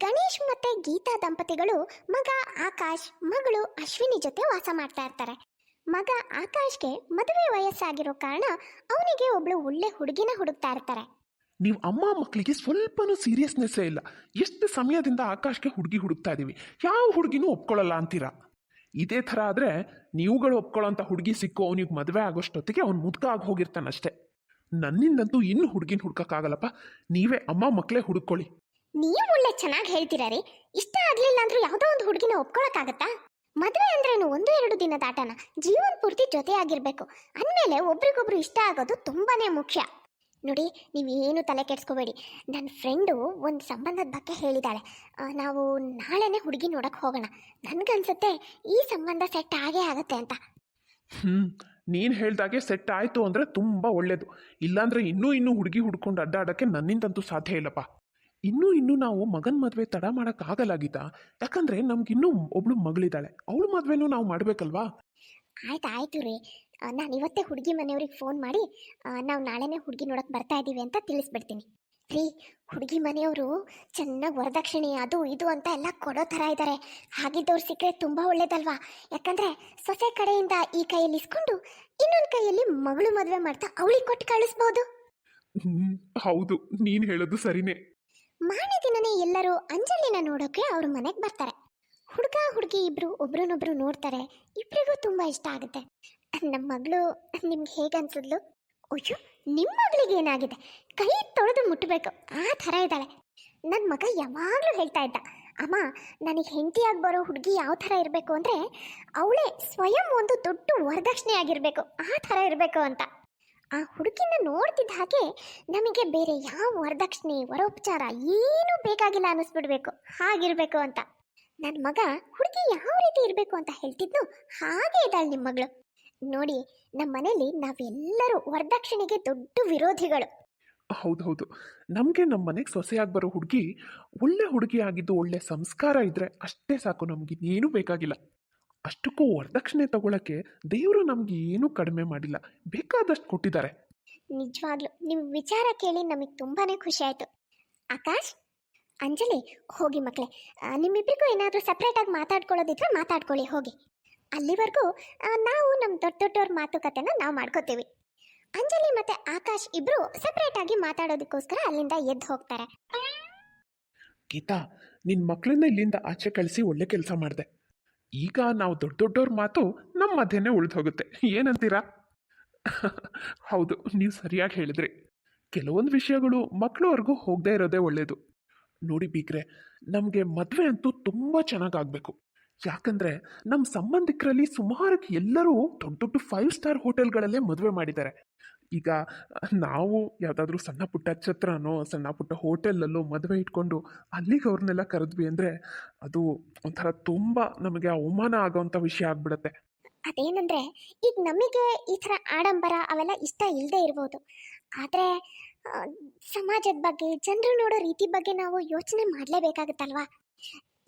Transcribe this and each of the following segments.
ಗಣೇಶ್ ಮತ್ತೆ ಗೀತಾ ದಂಪತಿಗಳು ಮಗ ಆಕಾಶ್, ಮಗಳು ಅಶ್ವಿನಿ ಜೊತೆ ವಾಸ ಮಾಡ್ತಾ ಇರ್ತಾರೆ. ಮಗ ಆಕಾಶ್ಗೆ ಮದುವೆ ವಯಸ್ಸಾಗಿರೋ ಕಾರಣ ಅವನಿಗೆ ಒಬ್ಳು ಒಳ್ಳೆ ಹುಡುಗಿನ ಹುಡುಕ್ತಾ ಇರ್ತಾರೆ. ನೀವು ಅಮ್ಮ ಮಕ್ಕಳಿಗೆ ಸ್ವಲ್ಪನೂ ಸೀರಿಯಸ್ನೆಸ್ಸೇ ಇಲ್ಲ. ಎಷ್ಟು ಸಮಯದಿಂದ ಆಕಾಶ್ಗೆ ಹುಡುಗಿ ಹುಡುಕ್ತಾ ಇದ್ದೀವಿ ಯಾವ ಹುಡುಗಿನೂ ಒಪ್ಕೊಳ್ಳಲ್ಲ ಅಂತೀರಾ? ಇದೇ ಥರ ಆದರೆ ನೀವುಗಳು ಒಪ್ಕೊಳ್ಳೋಂಥ ಹುಡುಗಿ ಸಿಕ್ಕು ಅವನಿಗೆ ಮದುವೆ ಆಗೋಷ್ಟೊತ್ತಿಗೆ ಅವ್ನು ಮುದ್ಕ ಆಗಿ ಹೋಗಿರ್ತಾನಷ್ಟೇ. ನನ್ನಿಂದಂತೂ ಇನ್ನು ಹುಡುಗಿನ ಹುಡುಕಕ್ಕಾಗಲ್ಲಪ್ಪ. ನೀವೇ ಅಮ್ಮ ಮಕ್ಕಳೇ ಹುಡುಕೊಳ್ಳಿ ನೀವು ಒಳ್ಳೆ ಚೆನ್ನಾಗಿ ಹೇಳ್ತೀರಾ ರೀ? ಇಷ್ಟ ಆಗ್ಲಿಲ್ಲ ಅಂದ್ರೂ ಯಾವುದೋ ಒಂದು ಹುಡುಗಿನ ಒಪ್ಕೊಳಕ್ಕಾಗತ್ತಾ? ಮದುವೆ ಅಂದ್ರೇನು ಒಂದು ಎರಡು ದಿನದ ಆಟನ? ಜೀವನ ಪೂರ್ತಿ ಜೊತೆ ಆಗಿರ್ಬೇಕು. ಅಂದಮೇಲೆ ಒಬ್ರಿಗೊಬ್ರು ಇಷ್ಟ ಆಗೋದು ತುಂಬಾನೇ ಮುಖ್ಯ. ನೋಡಿ, ನೀವೇನು ತಲೆ ಕೆಡ್ಸ್ಕೋಬೇಡಿ. ನನ್ನ ಫ್ರೆಂಡು ಒಂದು ಸಂಬಂಧದ ಬಗ್ಗೆ ಹೇಳಿದ್ದಾಳೆ ನಾವು ನಾಳೆನೇ ಹುಡುಗಿ ನೋಡಕ್ಕೆ ಹೋಗೋಣ. ನನಗನ್ಸುತ್ತೆ ಈ ಸಂಬಂಧ ಸೆಟ್ ಆಗೇ ಆಗತ್ತೆ ಅಂತ. ಹ್ಮ್, ನೀನು ಹೇಳ್ದಾಗೆ ಸೆಟ್ ಆಯಿತು ಅಂದ್ರೆ ತುಂಬ ಒಳ್ಳೇದು. ಇಲ್ಲಾಂದ್ರೆ ಇನ್ನೂ ಇನ್ನೂ ಹುಡುಗಿ ಹುಡ್ಕೊಂಡು ಅಡ್ಡಾಡಕ್ಕೆ ನನ್ನಿಂದಂತೂ ಸಾಧ್ಯ ಇಲ್ಲಪ್ಪ. ಇನ್ನೂ ಇನ್ನೂ ನಾವು ಮಗನ ಮದುವೆ ತಡ ಮಾಡೋಕ್ಕಾಗಲ್ಲ ಗೀತಾ. ಯಾಕಂದರೆ ನಮ್ಗಿನ್ನೂ ಒಬ್ಳು ಮಗಳಿದ್ದಾಳೆ ಅವಳು ಮದುವೆನೂ ನಾವು ಮಾಡಬೇಕಲ್ವಾ? ಆಯ್ತು ಆಯ್ತು ರೀ. ನಾನು ಇವತ್ತೇ ಹುಡುಗಿ ಮನೆಯವ್ರಿಗೆ ಫೋನ್ ಮಾಡಿ ನಾವು ನಾಳೆನೇ ಹುಡುಗಿ ನೋಡಕ್ಕೆ ಬರ್ತಾ ಇದ್ದೀವಿ ಅಂತ ತಿಳಿಸ್ಬಿಡ್ತೀನಿ. ರೀ ಹುಡುಗಿ ಮನೆಯವರು ಚೆನ್ನಾಗಿ ವರದಕ್ಷಿಣೆ ಅದು ಇದು ಅಂತ ಎಲ್ಲ ಕೊಡೋ ಥರ ಇದ್ದಾರೆ ಹಾಗಿದ್ದವ್ರು ಸಿಕ್ಕರೆ ತುಂಬ ಒಳ್ಳೇದಲ್ವಾ? ಯಾಕಂದರೆ ಸೊಸೆ ಕಡೆಯಿಂದ ಈ ಕೈಯಲ್ಲಿ ಇಸ್ಕೊಂಡು ಇನ್ನೊಂದು ಕೈಯಲ್ಲಿ ಮಗಳು ಮದುವೆ ಮಾಡ್ತಾ ಅವಳಿಗೆ ಕೊಟ್ಟು ಕಳಿಸ್ಬೋದು. ಹೌದು. ನೀನು ಹೇಳೋದು ಸರಿನೇ. ಮಾರನೇ ದಿನನೇ ಎಲ್ಲರೂ ಅಂಜಲಿನ ನೋಡೋಕೆ ಅವ್ರ ಮನೆಗೆ ಬರ್ತಾರೆ. ಹುಡುಗ, ಹುಡುಗಿ ಇಬ್ರು ಒಬ್ರನ್ನೊಬ್ರು ನೋಡ್ತಾರೆ. ಇಬ್ರಿಗೂ ತುಂಬಾ ಇಷ್ಟ ಆಗುತ್ತೆ. ನಮ್ಮ ಮಗಳು ನಿಮ್ಗೆ ಹೇಗೆ ಅನ್ಸಿದ್ಲು? ಅಯ್ಯೋ ನಿಮ್ಮ ಮಗಳಿಗೆ ಏನಾಗಿದೆ? ಕೈ ತೊಳೆದು ಮುಟ್ಟಬೇಕು ಆ ಥರ ಇದ್ದಾಳೆ. ನನ್ನ ಮಗ ಯಾವಾಗಲೂ ಹೇಳ್ತಾ ಇದ್ದ, ಅಮ್ಮ, ನನಗೆ ಹೆಂಡತಿಯಾಗಿ ಬರೋ ಹುಡುಗಿ ಯಾವ ಥರ ಇರಬೇಕು? ಅಂದರೆ, ಅವಳೇ ಸ್ವಯಂ ಒಂದು ದೊಡ್ಡ ವರದಕ್ಷಿಣೆ ಆಗಿರಬೇಕು. ಆ ಥರ ಇರಬೇಕು ಅಂತ. ಆ ಹುಡುಗಿನ ನೋಡ್ತಿದ್ದ ಹಾಗೆ ನಮಗೆ ಬೇರೆ ಯಾವ ವರದಕ್ಷಿಣೆ, ವರೋಪಚಾರ ಏನೂ ಬೇಕಾಗಿಲ್ಲ ಅನ್ನಿಸ್ಬಿಡ್ಬೇಕು. ಹಾಗಿರ್ಬೇಕು ಅಂತ. ನನ್ನ ಮಗ ಹುಡುಗಿ ಯಾವ ರೀತಿ ಇರಬೇಕು ಅಂತ ಹೇಳ್ತಿದ್ನು ಹಾಗೆ ಇದ್ದಾಳೆ ನಿಮ್ಮ ಮಗಳು. ನೋಡಿ ನಮ್ಮ ಮನೇಲಿ ನಾವೆಲ್ಲರೂ ವರದಕ್ಷಿಣೆಗೆ ದೊಡ್ಡ ವಿರೋಧಿಗಳು. ಹೌದು ಹೌದು. ನಮಗೆ ನಮ್ಮ ಮನೆಗೆ ಸೊಸೆಯಾಗಿ ಬರೋ ಹುಡುಗಿ ಒಳ್ಳೆ ಹುಡುಗಿ ಆಗಿದ್ದು ಒಳ್ಳೆ ಸಂಸ್ಕಾರ ಇದ್ರೆ ಅಷ್ಟೇ ಸಾಕು ನಮಗೆ ಬೇಕಾಗಿಲ್ಲ. ಅಷ್ಟಕ್ಕೂ ವರದಕ್ಷಿಣೆ ತಗೊಳಕ್ಕೆ ದೇವರು ನಮ್ಗೆ ಏನೂ ಕಡಿಮೆ ಮಾಡಿಲ್ಲ. ಬೇಕಾದಷ್ಟು ಕೊಟ್ಟಿದ್ದಾರೆ. ನಿಜವಾಗ್ಲು. ನಿಮ್ಮ ವಿಚಾರ ಕೇಳಿ ನಮಗೆ ತುಂಬಾನೇ ಖುಷಿ ಆಯ್ತು. ಆಕಾಶ್ ಅಂಜಲಿ ಹೋಗಿ ಮಕ್ಕಳೇ ನಿಮ್ಮಿಬ್ಬರಿಗೂ ಏನಾದರೂ ಸಪ್ರೇಟಾಗಿ ಮಾತಾಡ್ಕೊಳ್ಳೋದಿದ್ರೆ ಮಾತಾಡ್ಕೊಳ್ಳಿ ಹೋಗಿ. ಅಲ್ಲಿವರೆಗೂ ನಾವು ನಮ್ಮ ದೊಡ್ಡ ದೊಡ್ಡವ್ರ ಮಾತುಕತೆನ ನಾವು ಮಾಡ್ಕೋತೀವಿ. ಅಂಜಲಿ ಮತ್ತೆ ಆಕಾಶ್ ಇಬ್ರು ಸಪ್ರೇಟಾಗಿ ಮಾತಾಡೋದಕ್ಕೋಸ್ಕರ ಅಲ್ಲಿಂದ ಎದ್ದು ಹೋಗ್ತಾರೆ. ಗೀತಾ ನಿನ್ನ ಮಕ್ಕಳನ್ನ ಇಲ್ಲಿಂದ ಆಚೆ ಕಳಿಸಿ ಒಳ್ಳೆ ಕೆಲಸ ಮಾಡಿದೆ. ಈಗ ನಾವು ದೊಡ್ಡ ದೊಡ್ಡವ್ರ ಮಾತು ನಮ್ಮ ಮಧ್ಯೆನೇ ಉಳಿದು ಹೋಗುತ್ತೆ ಏನಂತೀರಾ? ಹೌದು, ನೀವು ಸರಿಯಾಗಿ ಹೇಳಿದ್ರಿ. ಕೆಲವೊಂದು ವಿಷಯಗಳು ಮಕ್ಕಳವರೆಗೂ ಹೋಗದೇ ಇರೋದೇ ಒಳ್ಳೆಯದು ನೋಡಿ ಬೀಗ್ರೆ, ನಮಗೆ ಮದುವೆ ಅಂತೂ ತುಂಬ ಚೆನ್ನಾಗಾಗಬೇಕು ಯಾಕಂದರೆ ನಮ್ಮ ಸಂಬಂಧಿಕರಲ್ಲಿ ಸುಮಾರಕ್ಕೆ ಎಲ್ಲರೂ ದೊಡ್ಡ ದೊಡ್ಡ ಫೈವ್ ಸ್ಟಾರ್ ಹೋಟೆಲ್ಗಳಲ್ಲೇ ಮದುವೆ ಮಾಡಿದ್ದಾರೆ. ಈಗ, ನಾವು ಯಾವುದಾದ್ರೂ ಸಣ್ಣ ಪುಟ್ಟ ಛತ್ರನೋ ಸಣ್ಣ ಪುಟ್ಟ ಹೋಟೆಲಲ್ಲೋ ಮದುವೆ ಇಟ್ಕೊಂಡು ಅಲ್ಲಿಗೆ ಅವ್ರನ್ನೆಲ್ಲ ಕರೆದ್ವಿ ಅಂದರೆ ಅದು ಒಂಥರ ತುಂಬ ನಮಗೆ ಅವಮಾನ ಆಗೋವಂಥ ವಿಷಯ ಆಗ್ಬಿಡುತ್ತೆ. ಅದೇನಂದ್ರೆ, ಈಗ ನಮಗೆ ಈ ಥರ ಆಡಂಬರ ಅವೆಲ್ಲ ಇಷ್ಟ ಇಲ್ಲದೆ ಇರ್ಬೋದು. ಆದರೆ ಸಮಾಜದ ಬಗ್ಗೆ, ಜನರು ನೋಡೋ ರೀತಿ ಬಗ್ಗೆ ನಾವು ಯೋಚನೆ ಮಾಡಲೇಬೇಕಾಗುತ್ತಲ್ವಾ?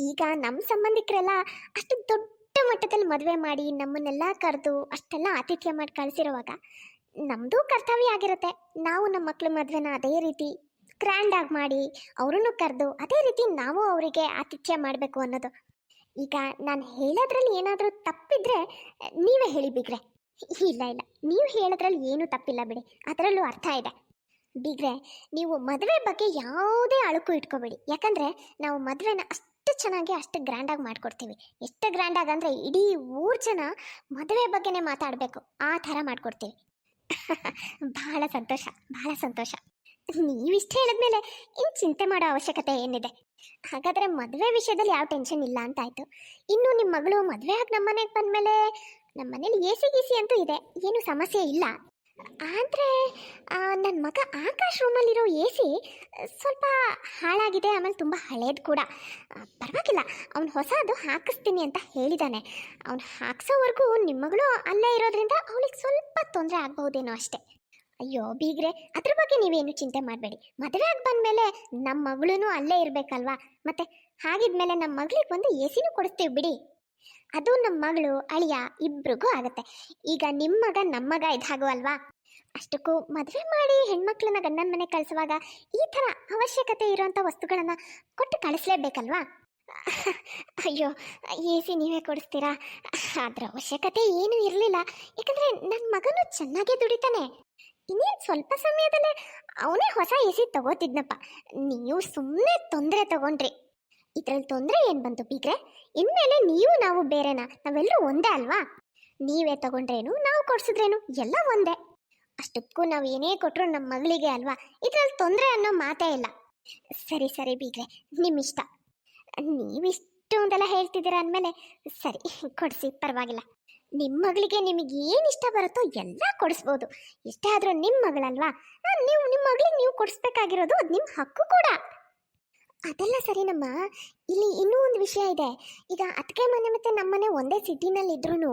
ಈಗ ನಮ್ಮ ಸಂಬಂಧಿಕರೆಲ್ಲ ಅಷ್ಟು ದೊಡ್ಡ ಮಟ್ಟದಲ್ಲಿ ಮದುವೆ ಮಾಡಿ ನಮ್ಮನ್ನೆಲ್ಲ ಕರೆದು ಅಷ್ಟೆಲ್ಲ ಆತಿಥ್ಯ ಮಾಡಿ ಕಳಿಸಿರುವಾಗ ನಮ್ಮದು ಕರ್ತವ್ಯ ಆಗಿರುತ್ತೆ. ನಾವು ನಮ್ಮ ಮಕ್ಕಳ ಮದುವೆನ ಅದೇ ರೀತಿ ಗ್ರ್ಯಾಂಡಾಗಿ ಮಾಡಿ ಅವರನ್ನು ಕರೆದು ಅದೇ ರೀತಿ ನಾವು ಅವರಿಗೆ ಆತಿಥ್ಯ ಮಾಡಬೇಕು ಅನ್ನೋದು. ಈಗ ನಾನು ಹೇಳೋದ್ರಲ್ಲಿ ಏನಾದರೂ ತಪ್ಪಿದ್ರೆ ನೀವೇ ಹೇಳಿ ಬಿಗ್ರೆ ಇಲ್ಲ ಇಲ್ಲ. ನೀವು ಹೇಳೋದ್ರಲ್ಲಿ ಏನೂ ತಪ್ಪಿಲ್ಲ ಬಿಡಿ. ಅದರಲ್ಲೂ ಅರ್ಥ ಇದೆ. ಬಿಗ್ರೆ ನೀವು ಮದುವೆ ಬಗ್ಗೆ ಯಾವುದೇ ಅಳುಕು ಇಟ್ಕೋಬೇಡಿ. ಯಾಕಂದರೆ ನಾವು ಮದುವೆನ ಅಷ್ಟು ಚೆನ್ನಾಗಿ ಅಷ್ಟು ಗ್ರ್ಯಾಂಡಾಗಿ ಮಾಡ್ಕೊಡ್ತೀವಿ. ಎಷ್ಟು ಗ್ರ್ಯಾಂಡಾಗಿ ಅಂದರೆ ಇಡೀ ಊರು ಜನ ಮದುವೆ ಬಗ್ಗೆನೇ ಮಾತಾಡಬೇಕು. ಆ ಥರ ಮಾಡ್ಕೊಡ್ತೀವಿ. ಬಹಳ ಸಂತೋಷ ಬಹಳ ಸಂತೋಷ. ನೀವಿಷ್ಟು ಹೇಳಿದ್ಮೇಲೆ ಇನ್ನು ಚಿಂತೆ ಮಾಡೋ ಅವಶ್ಯಕತೆ ಏನಿದೆ? ಹಾಗಾದ್ರೆ ಮದುವೆ ವಿಷಯದಲ್ಲಿ ಯಾವ ಟೆನ್ಷನ್ ಇಲ್ಲ ಅಂತ ಆಯ್ತು ಇನ್ನು ನಿಮ್ಮ ಮಗಳು ಮದುವೆ ಆಗಿ ನಮ್ಮ ಮನೆಗೆ ಬಂದಮೇಲೆ ನಮ್ಮ ಮನೇಲಿ ಎ ಸಿ ಗೀಸಿ ಅಂತೂ ಇದೆ, ಏನು ಸಮಸ್ಯೆ ಇಲ್ಲ. ಆದರೆ ನನ್ನ ಮಗ ಆಕಾಶ್ ರೂಮಲ್ಲಿರೋ ಎ ಸಿ ಸ್ವಲ್ಪ ಹಾಳಾಗಿದೆ, ಆಮೇಲೆ ತುಂಬ ಹಳೇದು ಕೂಡ. ಪರವಾಗಿಲ್ಲ, ಅವನು ಹೊಸದು ಹಾಕಿಸ್ತೀನಿ ಅಂತ ಹೇಳಿದ್ದಾನೆ ಅವನು ಹಾಕ್ಸೋವರೆಗೂ ನಿಮ್ಮ ಮಗಳು ಅಲ್ಲೇ ಇರೋದ್ರಿಂದ ಅವಳಿಗೆ ಸ್ವಲ್ಪ ತೊಂದರೆ ಆಗ್ಬಹುದೇನೋ ಅಷ್ಟೇ. ಅಯ್ಯೋ, ಬೀಗ್ರೆ, ಅದ್ರ ಬಗ್ಗೆ ನೀವೇನು ಚಿಂತೆ ಮಾಡಬೇಡಿ. ಮದುವೆ ಆಗಿ ಬಂದಮೇಲೆ ನಮ್ಮ ಮಗಳೂ ಅಲ್ಲೇ ಇರಬೇಕಲ್ವಾ? ಮತ್ತೆ ಹಾಗಿದ್ಮೇಲೆ ನಮ್ಮ ಮಗಳಿಗೆ ಒಂದು ಎ ಸಿನೂ ಕೊಡಿಸ್ತೀವಿ ಬಿಡಿ. ಅದು ನಮ್ಮ ಮಗಳು, ಅಳಿಯ ಇಬ್ರಿಗೂ ಆಗುತ್ತೆ. ಈಗ ನಿಮ್ಮ ಮಗ ನಮ್ಮ ಮಗ ಇದ್ದಾಗೂ ಅಲ್ವಾ? ಅಷ್ಟಕ್ಕೂ ಮದುವೆ ಮಾಡಿ ಹೆಣ್ಮಕ್ಳನ್ನ ಗಂಡನ ಮನೆ ಕಳಿಸುವಾಗ ಈ ಥರ ಅವಶ್ಯಕತೆ ಇರುವಂಥ ವಸ್ತುಗಳನ್ನು ಕೊಟ್ಟು ಕಳಿಸ್ಲೇಬೇಕಲ್ವಾ? ಅಯ್ಯೋ ಎ ಸಿ ನೀವೇ ಕೊಡಿಸ್ತೀರಾ? ಅದರ ಅವಶ್ಯಕತೆ ಏನೂ ಇರಲಿಲ್ಲ. ಯಾಕಂದರೆ ನನ್ನ ಮಗನು ಚೆನ್ನಾಗೇ ದುಡಿತಾನೆ. ಇನ್ನೇನು ಸ್ವಲ್ಪ ಸಮಯದಲ್ಲೇ ಅವನೇ ಹೊಸ ಎ ಸಿ ತಗೋತಿದ್ನಪ್ಪ. ನೀವು ಸುಮ್ಮನೆ ತೊಂದರೆ ತಗೊಂಡ್ರಿ. ಇದ್ರಲ್ಲಿ ತೊಂದರೆ ಏನು ಬಂತು ಬೀಗ್ರೆ ಇನ್ಮೇಲೆ ನೀವು ನಾವು ಬೇರೆನಾ ನಾವೆಲ್ಲರೂ ಒಂದೇ ಅಲ್ವಾ? ನೀವೇ ತಗೊಂಡ್ರೇನು, ನಾವು ಕೊಡ್ಸಿದ್ರೇನು, ಎಲ್ಲ ಒಂದೇ. ಅಷ್ಟಕ್ಕೂ ನಾವು ಏನೇ ಕೊಟ್ಟರು ನಮ್ಮ ಮಗಳಿಗೆ ಅಲ್ವಾ? ಇದ್ರಲ್ಲಿ ತೊಂದರೆ ಅನ್ನೋ ಮಾತೇ ಇಲ್ಲ. ಸರಿ ಸರಿ ಬೀಗ್ರೆ ನಿಮ್ಮಿಷ್ಟ. ನೀವಿಷ್ಟು ಅಂತೆಲ್ಲ ಹೇಳ್ತಿದ್ದೀರ ಅಂದಮೇಲೆ, ಸರಿ, ಕೊಡಿಸಿ, ಪರವಾಗಿಲ್ಲ. ನಿಮ್ಮ ಮಗಳಿಗೆ ನಿಮಗೆ ಏನು ಇಷ್ಟ ಬರುತ್ತೋ ಎಲ್ಲ ಕೊಡಿಸ್ಬೋದು. ಇಷ್ಟ ಆದರೂ ನಿಮ್ಮ ಮಗಳಲ್ವಾ? ನೀವು ನಿಮ್ಮ ಮಗಳಿಗೆ ನೀವು ಕೊಡಿಸ್ಬೇಕಾಗಿರೋದು ಅದು ನಿಮ್ಮ ಹಕ್ಕು ಕೂಡ. ಅದೆಲ್ಲ ಸರಿನಮ್ಮ ಇಲ್ಲಿ ಇನ್ನೂ ಒಂದು ವಿಷಯ ಇದೆ. ಈಗ ಅತ್ತಿಗೆ ಮನೆ ಮತ್ತು ನಮ್ಮನೆ ಒಂದೇ ಸಿಟಿನಲ್ಲಿ ಇದ್ರೂ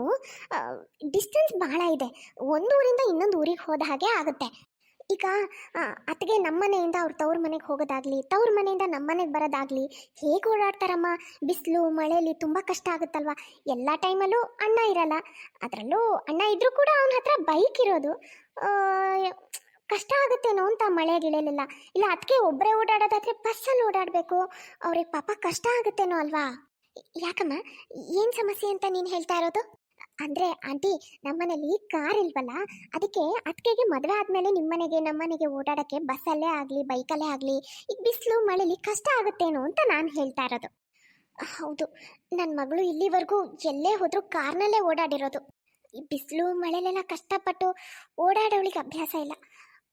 ಡಿಸ್ಟೆನ್ಸ್ ಬಹಳ ಇದೆ. ಒಂದು ಊರಿಂದ ಇನ್ನೊಂದು ಊರಿಗೆ ಹೋದ ಹಾಗೆ ಆಗುತ್ತೆ. ಈಗ ಅತ್ತಿಗೆ ನಮ್ಮನೆಯಿಂದ ಅವ್ರ ತವ್ರ ಮನೆಗೆ ಹೋಗೋದಾಗ್ಲಿ, ತವ್ರ ಮನೆಯಿಂದ ನಮ್ಮ ಮನೆಗೆ ಬರೋದಾಗ್ಲಿ, ಹೇಗೆ ಓಡಾಡ್ತಾರಮ್ಮ? ಬಿಸಿಲು ಮಳೆಯಲ್ಲಿ ತುಂಬ ಕಷ್ಟ ಆಗುತ್ತಲ್ವ? ಎಲ್ಲ ಟೈಮಲ್ಲೂ ಅಣ್ಣ ಇರಲ್ಲ. ಅದರಲ್ಲೂ ಅಣ್ಣ ಇದ್ದರೂ ಕೂಡ ಅವನ ಹತ್ರ ಬೈಕ್ ಇರೋದು. ಕಷ್ಟ ಆಗುತ್ತೇನೋ ಅಂತ ಮಳೆ ಗಿಳೆಲೆಲ್ಲ ಇಲ್ಲ ಅದಕ್ಕೆ ಒಬ್ಬರೇ ಓಡಾಡೋದಾದ್ರೆ ಬಸ್ಸಲ್ಲಿ ಓಡಾಡಬೇಕು. ಅವ್ರಿಗೆ ಪಾಪ ಕಷ್ಟ ಆಗುತ್ತೇನೋ ಅಲ್ವಾ? ಯಾಕಮ್ಮ, ಏನು ಸಮಸ್ಯೆ ಅಂತ ನೀನು ಹೇಳ್ತಾ ಇರೋದು? ಅಂದ್ರೆ, ಆಂಟಿ, ನಮ್ಮನೇಲಿ ಕಾರ್ ಇಲ್ವಲ್ಲ, ಅದಕ್ಕೆ ಅದಕ್ಕೆ ಮದುವೆ ಆದಮೇಲೆ ನಿಮ್ಮನೆಗೆ, ನಮ್ಮನೆಗೆ ಓಡಾಡಕ್ಕೆ ಬಸ್ಸಲ್ಲೇ ಆಗಲಿ ಬೈಕಲ್ಲೇ ಆಗಲಿ ಈಗ ಬಿಸಿಲು, ಮಳೆಲಿ ಕಷ್ಟ ಆಗುತ್ತೇನೋ ಅಂತ ನಾನು ಹೇಳ್ತಾ ಇರೋದು. ಹೌದು ನನ್ನ ಮಗಳು ಇಲ್ಲಿವರೆಗೂ ಎಲ್ಲೇ ಹೋದರೂ ಕಾರ್ನಲ್ಲೇ ಓಡಾಡಿರೋದು. ಈ ಬಿಸಿಲು, ಮಳೆಲೆಲ್ಲ ಕಷ್ಟಪಟ್ಟು ಓಡಾಡೋಳಿಗೆ ಅಭ್ಯಾಸ ಇಲ್ಲ.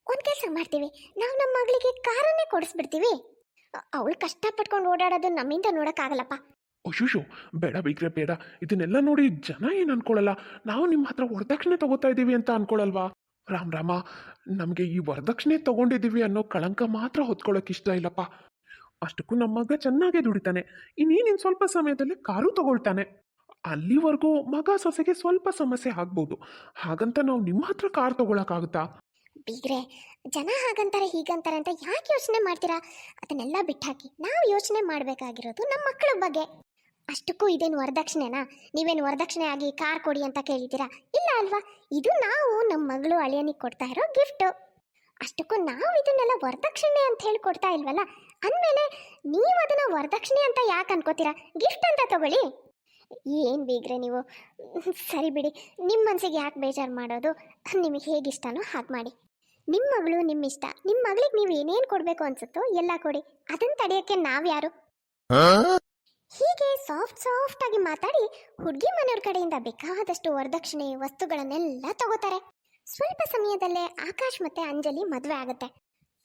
ಒಂದು ಕೆಲಸ ಮಾಡ್ತೀವಿ. ನಾವು ನಮ್ಮ ಮಗಳಿಗೆ ಕಾರನ್ನೇ ಕೊಡಿಸ್ಬಿಡ್ತೀವಿ. ಅವಳು ಕಷ್ಟಪಟ್ಕೊಂಡು ಓಡಾಡೋದು ನಮ್ಮಿಂದ ನೋಡೋಕ್ಕಾಗಲ್ಲಪ್ಪ. ಅಶುಶು ಬೇಡ ಬಿಗ್ರೆ, ಬೇಡ. ಇದನ್ನೆಲ್ಲ ನೋಡಿ ಜನ ಏನು ಅನ್ಕೊಳ್ಳಲ್ಲ ನಾವು ನಿಮ್ಮ ಹತ್ರ ವರದಕ್ಷಿಣೆ ತಗೋತಾ ಇದ್ದೀವಿ ಅಂತ ಅನ್ಕೊಳಲ್ವಾ? ರಾಮ್, ರಾಮ, ನಮಗೆ ಈ ವರದಕ್ಷಿಣೆ ತಗೊಂಡಿದ್ದೀವಿ ಅನ್ನೋ ಕಳಂಕ ಮಾತ್ರ ಹೊತ್ಕೊಳ್ಳೋಕೆ ಇಷ್ಟ ಇಲ್ಲಪ್ಪ. ಅಷ್ಟಕ್ಕೂ ನಮ್ಮ ಮಗ ಚೆನ್ನಾಗೇ ದುಡಿತಾನೆ. ಇನ್ನೇನಿನ್ ಸ್ವಲ್ಪ ಸಮಯದಲ್ಲಿ ಕಾರು ತಗೊಳ್ತಾನೆ. ಅಲ್ಲಿವರೆಗೂ ಮಗ ಸೊಸೆಗೆ ಸ್ವಲ್ಪ ಸಮಸ್ಯೆ ಆಗ್ಬೋದು. ಹಾಗಂತ ನಾವು ನಿಮ್ಮ ಹತ್ರ ಕಾರ್ ತಗೊಳಕ್ಕಾಗುತ್ತಾ? ಬೀಗ್ರೆ, ಜನ ಹಾಗಂತಾರೆ, ಹೀಗಂತಾರೆ ಅಂತ ಯಾಕೆ ಯೋಚನೆ ಮಾಡ್ತೀರಾ? ಅದನ್ನೆಲ್ಲ ಬಿಟ್ಟಾಕಿ ನಾವು ಯೋಚನೆ ಮಾಡಬೇಕಾಗಿರೋದು ನಮ್ಮ ಮಕ್ಕಳ ಬಗ್ಗೆ. ಅಷ್ಟಕ್ಕೂ ಇದೇನು ವರದಕ್ಷಿಣೆನಾ? ನೀವೇನು ವರದಕ್ಷಿಣೆ ಆಗಿ ಕಾರ್ ಕೊಡಿ ಅಂತ ಕೇಳಿದ್ದೀರಾ? ಇಲ್ಲ ಅಲ್ವಾ? ಇದು ನಾವು ನಮ್ಮ ಮಗಳು ಅಳಿಯನಿಗೆ ಕೊಡ್ತಾ ಇರೋ ಗಿಫ್ಟು. ಅಷ್ಟಕ್ಕೂ ನಾವು ಇದನ್ನೆಲ್ಲ ವರದಕ್ಷಿಣೆ ಅಂತ ಹೇಳಿ ಕೊಡ್ತಾ ಇಲ್ವಲ್ಲ? ಅಂದಮೇಲೆ ನೀವು ಅದನ್ನು ವರದಕ್ಷಿಣೆ ಅಂತ ಯಾಕೆ ಅನ್ಕೋತೀರಾ? ಗಿಫ್ಟ್ ಅಂತ ತಗೊಳ್ಳಿ. ಏನು ಬೀಗ್ರೆ ನೀವು? ಸರಿ ಬಿಡಿ. ನಿಮ್ಮ ಮನಸ್ಸಿಗೆ ಯಾಕೆ ಬೇಜಾರು ಮಾಡೋದು? ನಿಮಗೆ ಹೇಗಿಷ್ಟನೋ ಹಾಗೆ ಮಾಡಿ. ನಿಮ್ಮ ಮಗಳು ನಿಮ್ಮ ಇಷ್ಟ. ನಿಮ್ಮ ಮಗಳಿಗೆ ನೀವು ಏನೇನು ಕೊಡಬೇಕು ಅನ್ಸುತ್ತೋ ಎಲ್ಲ ಕೊಡಿ. ಅದನ್ನು ತಡೆಯೋಕ್ಕೆ ನಾವ್ಯಾರು ಹೀಗೆ ಸಾಫ್ಟ್ ಸಾಫ್ಟ್ ಆಗಿ ಮಾತಾಡಿ ಹುಡುಗಿ ಮನೆಯವ್ರ ಕಡೆಯಿಂದ ಬೇಕಾದಷ್ಟು ವರದಕ್ಷಿಣೆ ವಸ್ತುಗಳನ್ನೆಲ್ಲ ತಗೋತಾರೆ. ಸ್ವಲ್ಪ ಸಮಯದಲ್ಲೇ ಆಕಾಶ್ ಮತ್ತೆ ಅಂಜಲಿ ಮದುವೆ ಆಗುತ್ತೆ.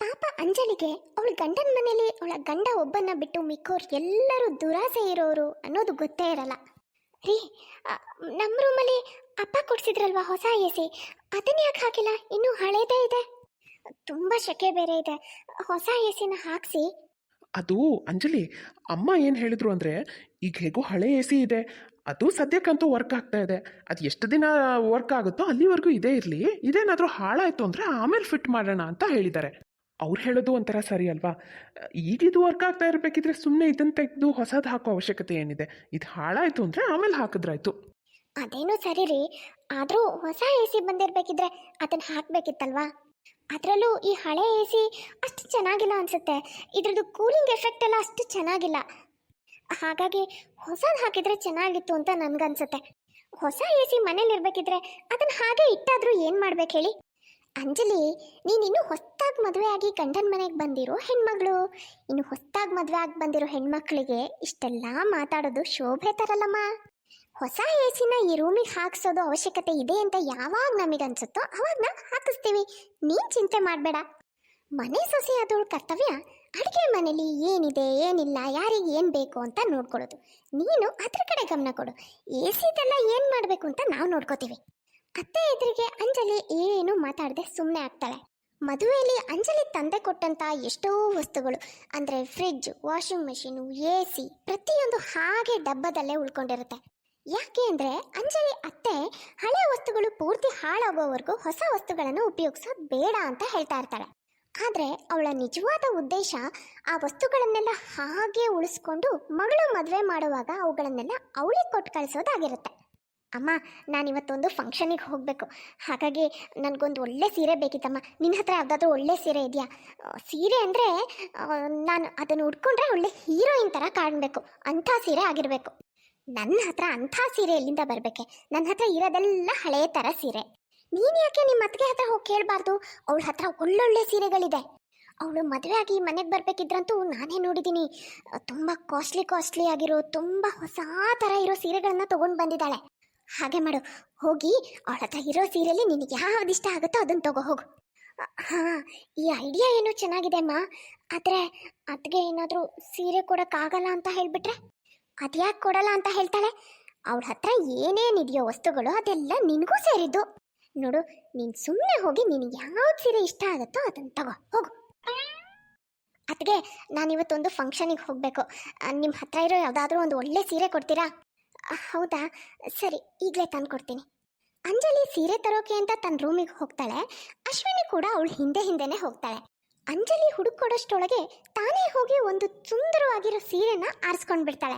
ಪಾಪ ಅಂಜಲಿಗೆ ಅವಳ ಗಂಡನ ಮನೇಲಿ ಅವಳ ಗಂಡ ಒಬ್ಬನ್ನ ಬಿಟ್ಟು ಮಿಕ್ಕೋರು ಎಲ್ಲರೂ ದುರಾಸೆ ಇರೋರು ಅನ್ನೋದು ಗೊತ್ತೇ ಇರಲ್ಲ. ರೀ ನಮ್ಮ ರೂಮಲ್ಲಿ ಅಪ್ಪ ಕೊಡ್ಸಿದ್ರಲ್ವಾ ಹೊಸ ಎ ಸಿ? ಅದನ್ನ ಯಾಕೆ ಹಾಕಿಲ್ಲ? ಇನ್ನೂ ಹಳೇದೇ ಇದೆ. ತುಂಬ ಶೆಕೆ ಬೇರೆ ಇದೆ. ಹೊಸ ಎ ಸಿನ ಹಾಕ್ಸಿ. ಅದು, ಅಂಜಲಿ, ಅಮ್ಮ ಏನು ಹೇಳಿದ್ರು ಅಂದರೆ, ಈಗ ಹೇಗೋ ಹಳೆ ಎ ಸಿ ಇದೆ. ಅದು ಸದ್ಯಕ್ಕಂತೂ ವರ್ಕ್ ಆಗ್ತಾ ಇದೆ. ಅದು ಎಷ್ಟು ದಿನ ವರ್ಕ್ ಆಗುತ್ತೋ ಅಲ್ಲಿವರೆಗೂ ಇದೇ ಇರಲಿ. ಇದೇನಾದರೂ ಹಾಳಾಯಿತು ಅಂದರೆ ಆಮೇಲೆ ಫಿಟ್ ಮಾಡೋಣ ಅಂತ ಹೇಳಿದ್ದಾರೆ. ಅವ್ರು ಹೇಳೋದು ಒಂಥರ ಸರಿ ಅಲ್ವಾ? ಈಗ ಇದು ವರ್ಕ್ ಆಗ್ತಾ ಇರಬೇಕಿದ್ರೆ ಸುಮ್ಮನೆ ಇದನ್ನು ತೆಗೆದು ಹೊಸದು ಹಾಕೋ ಅವಶ್ಯಕತೆ ಏನಿದೆ? ಇದು ಹಾಳಾಯಿತು ಅಂದರೆ ಆಮೇಲೆ ಹಾಕಿದ್ರಾಯ್ತು. ಅದೇನೋ ಸರಿ ರೀ. ಆದರೂ ಹೊಸ ಎ ಸಿ ಬಂದಿರಬೇಕಿದ್ರೆ ಅದನ್ನು ಹಾಕಬೇಕಿತ್ತಲ್ವಾ? ಅದರಲ್ಲೂ ಈ ಹಳೆ ಎ ಸಿ ಅಷ್ಟು ಚೆನ್ನಾಗಿಲ್ಲ ಅನಿಸುತ್ತೆ. ಇದ್ರದ್ದು ಕೂಲಿಂಗ್ ಎಫೆಕ್ಟ್ ಎಲ್ಲ ಅಷ್ಟು ಚೆನ್ನಾಗಿಲ್ಲ. ಹಾಗಾಗಿ ಹೊಸದು ಹಾಕಿದರೆ ಚೆನ್ನಾಗಿತ್ತು ಅಂತ ನನಗನ್ಸುತ್ತೆ. ಹೊಸ ಎ ಸಿ ಮನೇಲಿರ್ಬೇಕಿದ್ರೆ ಅದನ್ನು ಹಾಗೆ ಇಟ್ಟಾದರೂ ಏನು ಮಾಡ್ಬೇಕು ಹೇಳಿ? ಅಂಜಲಿ ನೀನು ಇನ್ನು ಹೊಸ್ದಾಗಿ ಮದುವೆ ಆಗಿ ಗಂಡನ ಮನೆಗೆ ಬಂದಿರೋ ಹೆಣ್ಮಗಳು? ಇನ್ನು ಹೊಸ್ದಾಗಿ ಮದುವೆ ಆಗಿ ಬಂದಿರೋ ಹೆಣ್ಮಕ್ಳಿಗೆ ಇಷ್ಟೆಲ್ಲ ಮಾತಾಡೋದು ಶೋಭೆ ತರಲ್ಲಮ್ಮ. ಹೊಸ ಎ ಸಿನ ಈ ರೂಮಿಗೆ ಹಾಕ್ಸೋದು ಅವಶ್ಯಕತೆ ಇದೆ ಅಂತ ಯಾವಾಗ ನಮಗೆ ಅನ್ಸುತ್ತೋ ಅವಾಗ ನಾವು ಹಾಕಿಸ್ತೀವಿ. ನೀನು ಚಿಂತೆ ಮಾಡಬೇಡ. ಮನೆ ಸೊಸೆಯಾದವಳ ಕರ್ತವ್ಯ, ಅಡುಗೆ ಮನೇಲಿ ಏನಿದೆ, ಏನಿಲ್ಲ, ಯಾರಿಗೆ ಏನು ಬೇಕು ಅಂತ ನೋಡ್ಕೊಳ್ಳೋದು. ನೀನು ಅದ್ರ ಕಡೆ ಗಮನ ಕೊಡು. ಎ ಸಿದೆಲ್ಲ ಏನು ಮಾಡಬೇಕು ಅಂತ ನಾವು ನೋಡ್ಕೋತೀವಿ. ಅತ್ತೆ ಎದುರಿಗೆ ಅಂಜಲಿ ಏನು ಮಾತಾಡದೆ ಸುಮ್ಮನೆ ಆಗ್ತಾಳೆ. ಮದುವೆಯಲ್ಲಿ ಅಂಜಲಿ ತಂದೆ ಕೊಟ್ಟಂತ ಎಷ್ಟೋ ವಸ್ತುಗಳು, ಅಂದರೆ fridge, washing machine A C ಪ್ರತಿಯೊಂದು ಹಾಗೆ ಡಬ್ಬದಲ್ಲೇ ಉಳ್ಕೊಂಡಿರುತ್ತೆ. ಯಾಕೆ ಅಂದರೆ ಅಂಜಲಿ ಅತ್ತೆ ಹಳೆ ವಸ್ತುಗಳು ಪೂರ್ತಿ ಹಾಳಾಗೋವರೆಗೂ ಹೊಸ ವಸ್ತುಗಳನ್ನು ಉಪಯೋಗಿಸೋದು ಬೇಡ ಅಂತ ಹೇಳ್ತಾ ಇರ್ತಾಳೆ. ಆದರೆ ಅವಳ ನಿಜವಾದ ಉದ್ದೇಶ ಆ ವಸ್ತುಗಳನ್ನೆಲ್ಲ ಹಾಗೆ ಉಳಿಸ್ಕೊಂಡು ಮಗಳು ಮದುವೆ ಮಾಡುವಾಗ ಅವುಗಳನ್ನೆಲ್ಲ ಅವಳಿಗೆ ಕೊಟ್ಟು ಕಳಿಸೋದಾಗಿರುತ್ತೆ. ಅಮ್ಮ ನಾನು ಇವತ್ತೊಂದು ಫಂಕ್ಷನಿಗೆ ಹೋಗಬೇಕು. ಹಾಗಾಗಿ ನನಗೊಂದು ಒಳ್ಳೆ ಸೀರೆ ಬೇಕಿತ್ತಮ್ಮ. ನಿನ್ನ ಹತ್ರ ಯಾವುದಾದ್ರೂ ಒಳ್ಳೆ ಸೀರೆ ಇದೆಯಾ? ಸೀರೆ ಅಂದರೆ ನಾನು ಅದನ್ನು ಉಟ್ಕೊಂಡ್ರೆ ಒಳ್ಳೆ ಹೀರೋಯಿನ್ ಥರ ಕಾಣಬೇಕು. ಅಂಥ ಸೀರೆ ಆಗಿರಬೇಕು. ನನ್ನ ಹತ್ರ ಅಂಥ ಸೀರೆ ಎಲ್ಲಿಂದ ಬರಬೇಕೆ? ನನ್ನ ಹತ್ರ ಇರೋದೆಲ್ಲ ಹಳೆಯ ಥರ ಸೀರೆ. ನೀನು ಯಾಕೆ ನಿಮ್ಮ ಅತ್ತಿಗೆ ಹತ್ರ ಹೋಗಿ ಕೇಳಬಾರ್ದು? ಅವಳ ಹತ್ರ ಒಳ್ಳೊಳ್ಳೆ ಸೀರೆಗಳಿದೆ. ಅವಳು ಮದುವೆ ಆಗಿ ಮನೆಗೆ ಬರಬೇಕಿದ್ರಂತೂ ನಾನೇ ನೋಡಿದ್ದೀನಿ ತುಂಬ ಕಾಸ್ಟ್ಲಿ ಕಾಸ್ಟ್ಲಿ ಆಗಿರೋ, ತುಂಬ ಹೊಸ ಥರ ಇರೋ ಸೀರೆಗಳನ್ನ ತೊಗೊಂಡು ಬಂದಿದ್ದಾಳೆ. ಹಾಗೆ ಮಾಡು. ಹೋಗಿ ಅವಳ ಹತ್ರ ಇರೋ ಸೀರೆಯಲ್ಲಿ ನಿನಗೆ ಯಾವ್ದು ಇಷ್ಟ ಆಗುತ್ತೋ ಅದನ್ನ ತಗೋ, ಹೋಗು. ಹಾಂ, ಈ ಐಡಿಯಾ ಏನೋ ಚೆನ್ನಾಗಿದೆ ಅಮ್ಮ. ಆದರೆ ಅದಕ್ಕೆ ಏನಾದರೂ ಸೀರೆ ಕೊಡೋಕ್ಕಾಗಲ್ಲ ಅಂತ ಹೇಳಿಬಿಟ್ರೆ? ಅದ್ಯಾಕೆ ಕೊಡಲ್ಲ ಅಂತ ಹೇಳ್ತಾಳೆ? ಅವಳ ಹತ್ರ ಏನೇನಿದೆಯೋ ವಸ್ತುಗಳು ಅದೆಲ್ಲ ನಿನಗೂ ಸೇರಿದ್ದು. ನೋಡು, ನೀನು ಸುಮ್ಮನೆ ಹೋಗಿ ನಿನಗೆ ಯಾವ್ದು ಸೀರೆ ಇಷ್ಟ ಆಗುತ್ತೋ ಅದನ್ನು ತಗೋ, ಹೋಗು. ಅದಕ್ಕೆ ನಾನಿವತ್ತೊಂದು ಫಂಕ್ಷನಿಗೆ ಹೋಗಬೇಕು. ನಿಮ್ಮ ಹತ್ರ ಇರೋ ಯಾವುದಾದ್ರೂ ಒಂದು ಒಳ್ಳೆ ಸೀರೆ ಕೊಡ್ತೀರಾ? ಹೌದಾ? ಸರಿ, ಈಗಲೇ ತಂದು ಕೊಡ್ತೀನಿ. ಅಂಜಲಿ ಸೀರೆ ತರೋಕೆ ಅಂತ ತನ್ನ ರೂಮಿಗೆ ಹೋಗ್ತಾಳೆ. ಅಶ್ವಿನಿ ಕೂಡ ಅವಳು ಹಿಂದೆ ಹಿಂದೆನೇ ಹೋಗ್ತಾಳೆ. ಅಂಜಲಿ ಹುಡುಕೊಡೋಷ್ಟೊಳಗೆ ತಾನೇ ಹೋಗಿ ಒಂದು ಸುಂದರವಾಗಿರೋ ಸೀರೆನ ಆರಿಸ್ಕೊಂಡು ಬಿಡ್ತಾಳೆ.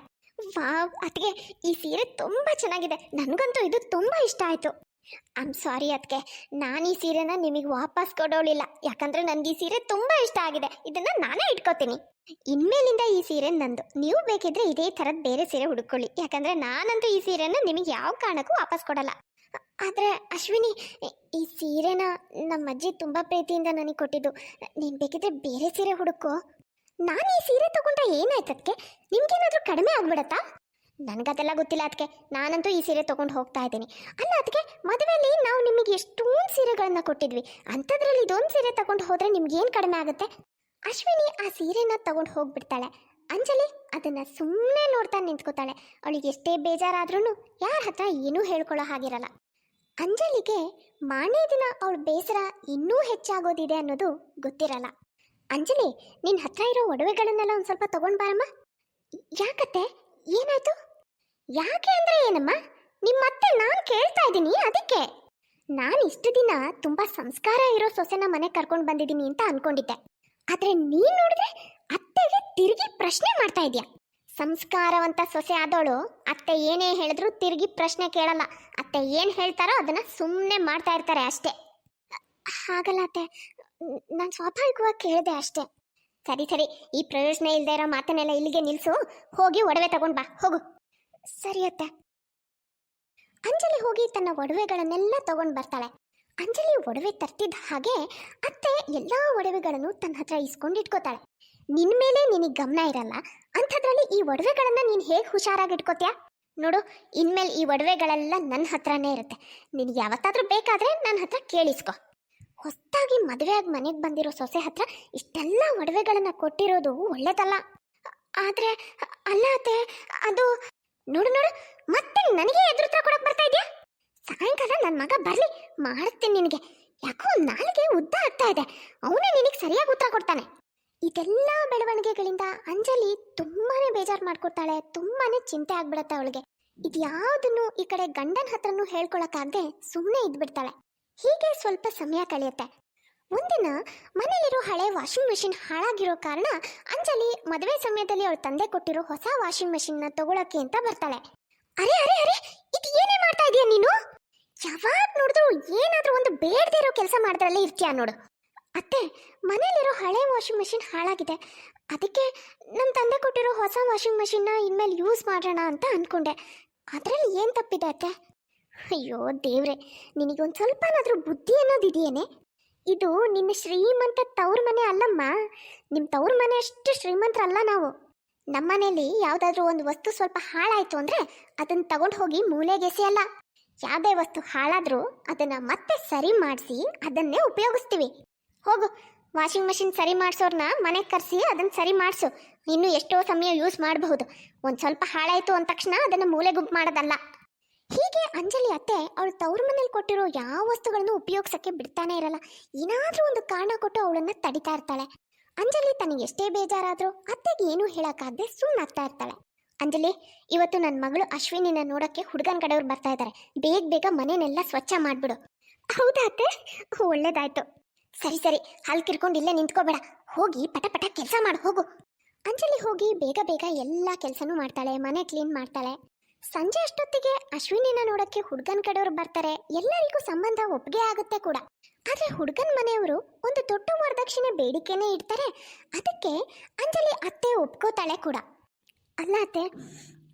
ವಾವ್ ಅದಕ್ಕೆ ಈ ಸೀರೆ ತುಂಬ ಚೆನ್ನಾಗಿದೆ. ನನಗಂತೂ ಇದು ತುಂಬ ಇಷ್ಟ ಆಯಿತು. ಐಮ್ ಸಾರಿ ಅದಕ್ಕೆ ನಾನು ಈ ಸೀರೆನ ನಿಮಗೆ ವಾಪಸ್ ಕೊಡೋಳಿಲ್ಲ. ಯಾಕಂದ್ರೆ ನನಗೆ ಈ ಸೀರೆ ತುಂಬ ಇಷ್ಟ ಆಗಿದೆ. ಇದನ್ನು ನಾನೇ ಇಟ್ಕೋತೀನಿ. ಇನ್ಮೇಲಿಂದ ಈ ಸೀರೆ ನಂದು. ನೀವು ಬೇಕಿದ್ರೆ ಇದೇ ಥರದ ಬೇರೆ ಸೀರೆ ಹುಡುಕೊಳ್ಳಿ. ಯಾಕಂದ್ರೆ ನಾನಂತೂ ಈ ಸೀರೆನ ನಿಮಗೆ ಯಾವ ಕಾರಣಕ್ಕೂ ವಾಪಸ್ ಕೊಡಲ್ಲ. ಆದರೆ ಅಶ್ವಿನಿ, ಈ- ಸೀರೆನ ನಮ್ಮ ಅಜ್ಜಿ ತುಂಬ ಪ್ರೀತಿಯಿಂದ ನನಗೆ ಕೊಟ್ಟಿದ್ದು. ನೀನು ಬೇಕಿದ್ರೆ ಬೇರೆ ಸೀರೆ ಹುಡುಕೋ. ನಾನು ಈ ಸೀರೆ ತಗೊಂಡ್ರೆ ಏನಾಯ್ತು ಅದಕ್ಕೆ ನಿಮ್ಗೇನಾದರೂ ಕಡಿಮೆ ಆಗ್ಬಿಡತ್ತಾ? ನನಗದೆಲ್ಲ ಗೊತ್ತಿಲ್ಲ ಅದಕ್ಕೆ ನಾನಂತೂ ಈ ಸೀರೆ ತೊಗೊಂಡು ಹೋಗ್ತಾ ಇದ್ದೀನಿ. ಅಲ್ಲ ಅದಕ್ಕೆ ಮದುವೆಯಲ್ಲಿ ನಾವು ನಿಮಗೆ ಎಷ್ಟೊಂದು ಸೀರೆಗಳನ್ನು ಕೊಟ್ಟಿದ್ವಿ. ಅಂಥದ್ರಲ್ಲಿ ಇದೊಂದು ಸೀರೆ ತಗೊಂಡು ಹೋದರೆ ನಿಮ್ಗೇನು ಕಡಿಮೆ ಆಗುತ್ತೆ? ಅಶ್ವಿನಿ ಆ ಸೀರೆನ ತಗೊಂಡು ಹೋಗ್ಬಿಡ್ತಾಳೆ. ಅಂಜಲಿ ಅದನ್ನು ಸುಮ್ಮನೆ ನೋಡ್ತಾ ನಿಂತ್ಕೋತಾಳೆ. ಅವಳಿಗೆ ಎಷ್ಟೇ ಬೇಜಾರಾದ್ರೂ ಯಾರ ಹತ್ರ ಏನೂ ಹೇಳ್ಕೊಳ್ಳೋ ಹಾಗಿರಲ್ಲ. ಅಂಜಲಿಗೆ ಮಾನೇ ದಿನ ಅವಳ ಬೇಸರ ಇನ್ನೂ ಹೆಚ್ಚಾಗೋದಿದೆ ಅನ್ನೋದು ಗೊತ್ತಿರಲ್ಲ. ಅಂಜಲಿ ನಿನ್ನ ಹತ್ರ ಇರೋ ಒಡವೆಗಳನ್ನೆಲ್ಲ ಒಂದು ಸ್ವಲ್ಪ ತಗೊಂಡ್ ಬಾರಮ್ಮ. ಯಾಕತ್ತೆ? ಏನಾಯ್ತು? ಯಾಕೆ ಅಂದ್ರೆ ಏನಮ್ಮ? ನಿಮ್ಮತ್ತೆ ನಾನು ಕೇಳ್ತಾ ಇದ್ದೀನಿ ಅದಕ್ಕೆ. ನಾನು ಇಷ್ಟು ದಿನ ತುಂಬಾ ಸಂಸ್ಕಾರ ಇರೋ ಸೊಸೆನ ಮನೆ ಕರ್ಕೊಂಡು ಬಂದಿದ್ದೀನಿ ಅಂತ ಅನ್ಕೊಂಡಿದ್ದೆ. ಆದ್ರೆ ನೀನ್ ನೋಡಿದ್ರೆ ಅತ್ತೆಗೆ ತಿರುಗಿ ಪ್ರಶ್ನೆ ಮಾಡ್ತಾ ಇದೀಯ? ಸಂಸ್ಕಾರವಂತ ಸೊಸೆ ಆದವಳು ಅತ್ತೆ ಏನೇ ಹೇಳಿದ್ರು ತಿರುಗಿ ಪ್ರಶ್ನೆ ಕೇಳಲ್ಲ. ಅತ್ತೆ ಏನು ಹೇಳ್ತಾರೋ ಅದನ್ನ ಸುಮ್ಮನೆ ಮಾಡ್ತಾ ಇರ್ತಾರೆ ಅಷ್ಟೇ. ಹಾಗಲ್ಲ ಅತ್ತೆ. ನಾನು ಸ್ವಾಭಾವಿಕವಾಗಿ ಕೇಳಿದೆ ಅಷ್ಟೇ. ಸರಿ ಸರಿ. ಈ ಪ್ರಯೋಜನ ಇಲ್ಲದೆ ಇರೋ ಮಾತನ್ನೆಲ್ಲ ಇಲ್ಲಿಗೆ ನಿಲ್ಸು. ಹೋಗಿ ಒಡವೆ ತಗೊಂಡ್ ಬಾ. ಹೋಗು. ಸರಿ ಅತ್ತೆ. ಅಂಜಲಿ ಹೋಗಿ ತನ್ನ ಒಡವೆಗಳನ್ನೆಲ್ಲ ತಗೊಂಡ್ ಬರ್ತಾಳೆ. ಅಂಜಲಿ ಒಡವೆ ತರ್ತಿದ್ದ ಹಾಗೆ ಅತ್ತೆ ಎಲ್ಲಾ ಒಡವೆಗಳನ್ನು ತನ್ನ ಹತ್ರ ಇಸ್ಕೊಂಡು ಇಟ್ಕೋತಾಳೆ ನಿನ್ ಮೇಲೆ ನಿನಗೆ ಗಮನ ಇರಲ್ಲ, ಅಂಥದ್ರಲ್ಲಿ ಈ ಒಡವೆಗಳನ್ನ ನೀನ್ ಹೇಗೆ ಹುಷಾರಾಗಿ ಇಟ್ಕೋತ್ಯಾ ನೋಡು, ಇನ್ಮೇಲೆ ಈ ಒಡವೆಗಳೆಲ್ಲ ನನ್ನ ಹತ್ರನೇ ಇರುತ್ತೆ. ನಿನ್ ಯಾವತ್ತಾದ್ರೂ ಬೇಕಾದ್ರೆ ನನ್ನ ಹತ್ರ ಕೇಳಿಸ್ಕೊ. ಹೊಸದಾಗಿ ಮದುವೆಯಾಗಿ ಮನೆಗೆ ಬಂದಿರೋ ಸೊಸೆ ಹತ್ರ ಇಷ್ಟೆಲ್ಲ ಒಡವೆಗಳನ್ನ ಕೊಟ್ಟಿರೋದು ಒಳ್ಳೇದಲ್ಲ. ಆದ್ರೆ, ಅಲ್ಲ ಅತ್ತೆ, ಅದು ನೋಡು ನೋಡು, ಮತ್ತೆ ನನಗೆ ಎದುರುತ್ರ ಕೊಡಕ್ ಬರ್ತಾ ಇದೆಯಾ? ಸಾಯಂಕಾಲ ನನ್ನ ಮಗ ಬರ್ಲಿ, ಮಾಡ್ತೀನಿ ನಿನಗೆ. ಯಾಕೋ ನಾಲಿಗೆ ಉದ್ದ ಆಗ್ತಾ ಇದೆ. ಅವನೇ ನಿನಗೆ ಸರಿಯಾಗಿ ಉತ್ತರ ಕೊಡ್ತಾನೆ. ಇದೆಲ್ಲ ಬೆಳವಣಿಗೆಗಳಿಂದ ಅಂಜಲಿ ತುಂಬಾನೇ ಬೇಜಾರು ಮಾಡ್ಕೊಡ್ತಾಳೆ, ತುಂಬಾನೇ ಚಿಂತೆ ಆಗ್ಬಿಡತ್ತೆ ಅವಳಿಗೆ. ಇದ್ಯಾವುದನ್ನು ಈ ಕಡೆ ಗಂಡನ ಹತ್ರನೂ ಹೇಳ್ಕೊಳಕ್ಕಾಗದೆ ಸುಮ್ಮನೆ ಇದ್ಬಿಡ್ತಾಳೆ. ಹೀಗೆ ಸ್ವಲ್ಪ ಸಮಯ ಕಳೆಯುತ್ತೆ. ಒಂದಿನ ಮನೆಯಲ್ಲಿರೋ ಹಳೆ ವಾಷಿಂಗ್ ಮೆಷಿನ್ ಹಾಳಾಗಿರೋ ಕಾರಣ ಅಂಜಲಿ ಮದುವೆ ಸಮಯದಲ್ಲಿ ಅವಳ ತಂದೆ ಕೊಟ್ಟಿರೋ ಹೊಸ ವಾಷಿಂಗ್ ಮೆಷಿನ್ನ ತಗೊಳಕ್ಕೆ ಅಂತ ಬರ್ತಾಳೆ. ಅರೆ ಅರೆ ಅರೆ, ಇದು ಏನೇ ಮಾಡ್ತಾ ಇದೀಯ ನೀನು? ಯಾವಾಗ ನೋಡಿದ್ರು ಏನಾದರೂ ಒಂದು ಬೇಡದೇ ಇರೋ ಕೆಲಸ ಮಾಡಿದ್ರಲ್ಲೇ ಇರ್ತೀಯ ನೋಡು. ಅತ್ತೆ, ಮನೆಯಲ್ಲಿರೋ ಹಳೆ ವಾಷಿಂಗ್ ಮೆಷಿನ್ ಹಾಳಾಗಿದೆ. ಅದಕ್ಕೆ ನಮ್ಮ ತಂದೆ ಕೊಟ್ಟಿರೋ ಹೊಸ ವಾಷಿಂಗ್ ಮೆಷಿನ್ನ ಇನ್ಮೇಲೆ ಯೂಸ್ ಮಾಡೋಣ ಅಂತ ಅನ್ಕೊಂಡೆ. ಅದರಲ್ಲಿ ಏನು ತಪ್ಪಿದೆ ಅತ್ತೆ? ಅಯ್ಯೋ ದೇವ್ರೆ, ನಿನಗೊಂದು ಸ್ವಲ್ಪನಾದರೂ ಬುದ್ಧಿ ಅನ್ನೋದಿದೆಯೇನೆ ಇದು ನಿನ್ನ ಶ್ರೀಮಂತ ತವ್ರ ಮನೆ ಅಲ್ಲಮ್ಮ. ನಿಮ್ಮ ತವ್ರ ಮನೆ ಅಷ್ಟು ಶ್ರೀಮಂತರಲ್ಲ ನಾವು. ನಮ್ಮ ಮನೆಯಲ್ಲಿ ಯಾವುದಾದ್ರೂ ಒಂದು ವಸ್ತು ಸ್ವಲ್ಪ ಹಾಳಾಯಿತು ಅಂದರೆ ಅದನ್ನು ತಗೊಂಡು ಹೋಗಿ ಮೂಲೆಗೆಸೆಯಲ್ಲ ಯಾವುದೇ ವಸ್ತು ಹಾಳಾದರೂ ಅದನ್ನು ಮತ್ತೆ ಸರಿ ಮಾಡಿಸಿ ಅದನ್ನೇ ಉಪಯೋಗಿಸ್ತೀವಿ. ಹೋಗು, ವಾಷಿಂಗ್ ಮಷಿನ್ ಸರಿ ಮಾಡಿಸೋರ್ನ ಮನೆಗೆ ಕರೆಸಿ ಅದನ್ನು ಸರಿ ಮಾಡಿಸು. ಇನ್ನೂ ಎಷ್ಟೋ ಸಮಯ ಯೂಸ್ ಮಾಡಬಹುದು. ಒಂದು ಸ್ವಲ್ಪ ಹಾಳಾಯಿತು ಅಂದ ತಕ್ಷಣ ಅದನ್ನು ಮೂಲೆ ಗುಂಪು ಮಾಡೋದಲ್ಲ. ಹೀಗೆ ಅಂಜಲಿ ಅತ್ತೆ ಅವಳು ತವ್ರ ಮನೇಲಿ ಕೊಟ್ಟಿರೋ ಯಾವ ವಸ್ತುಗಳನ್ನು ಉಪಯೋಗಿಸಕ್ಕೆ ಬಿಡ್ತಾನೆ ಇರಲ್ಲ. ಏನಾದ್ರೂ ಒಂದು ಕಾರಣ ಕೊಟ್ಟು ಅವಳನ್ನ ತಡಿತಾ ಇರ್ತಾಳೆ. ಅಂಜಲಿ ತನಗೆ ಎಷ್ಟೇ ಬೇಜಾರಾದ್ರೂ ಅತ್ತೆಗೆ ಏನೂ ಹೇಳಕ್ಕಾಗದೆ ಸುಮ್ಮನಾಗ್ತಾ ಇರ್ತಾಳೆ. ಅಂಜಲಿ, ಇವತ್ತು ನನ್ನ ಮಗಳು ಅಶ್ವಿನಿನ ನೋಡಕ್ಕೆ ಹುಡುಗನ ಕಡೆಯವ್ರು ಬರ್ತಾ ಇದ್ದಾರೆ ಬೇಗ ಬೇಗ ಮನೆನೆಲ್ಲ ಸ್ವಚ್ಛ ಮಾಡ್ಬಿಡು. ಹೌದಾ ಅತ್ತೆ? ಒಳ್ಳೇದಾಯ್ತು. ಸರಿ ಸರಿ. ಹಾಲು ಕಿರ್ಕೊಂಡು ಇಲ್ಲೇ ನಿಂತ್ಕೋಬೇಡ. ಹೋಗಿ ಪಟ ಪಟ ಕೆಲಸ ಮಾಡು, ಹೋಗು. ಅಂಜಲಿ ಹೋಗಿ ಬೇಗ ಬೇಗ ಎಲ್ಲ ಕೆಲಸನೂ ಮಾಡ್ತಾಳೆ, ಮನೆ ಕ್ಲೀನ್ ಮಾಡ್ತಾಳೆ. ಸಂಜೆ ಅಷ್ಟೊತ್ತಿಗೆ ಅಶ್ವಿನಿನ ನೋಡಕ್ಕೆ ಹುಡುಗನ ಕಡೆಯವರು ಬರ್ತಾರೆ. ಎಲ್ಲರಿಗೂ ಸಂಬಂಧ ಒಪ್ಪಿಗೆ ಆಗುತ್ತೆ ಕೂಡ. ಆದ್ರೆ ಹುಡುಗನ ಮನೆಯವರು ಒಂದು ದೊಡ್ಡ ವರದಕ್ಷಿಣೆ ಬೇಡಿಕೆನೇ ಇಡ್ತಾರೆ. ಅದಕ್ಕೆ ಅಂಜಲಿ ಅತ್ತೆ ಒಪ್ಕೋತಾಳೆ ಕೂಡ. ಅಲ್ಲ ಅತ್ತೆ,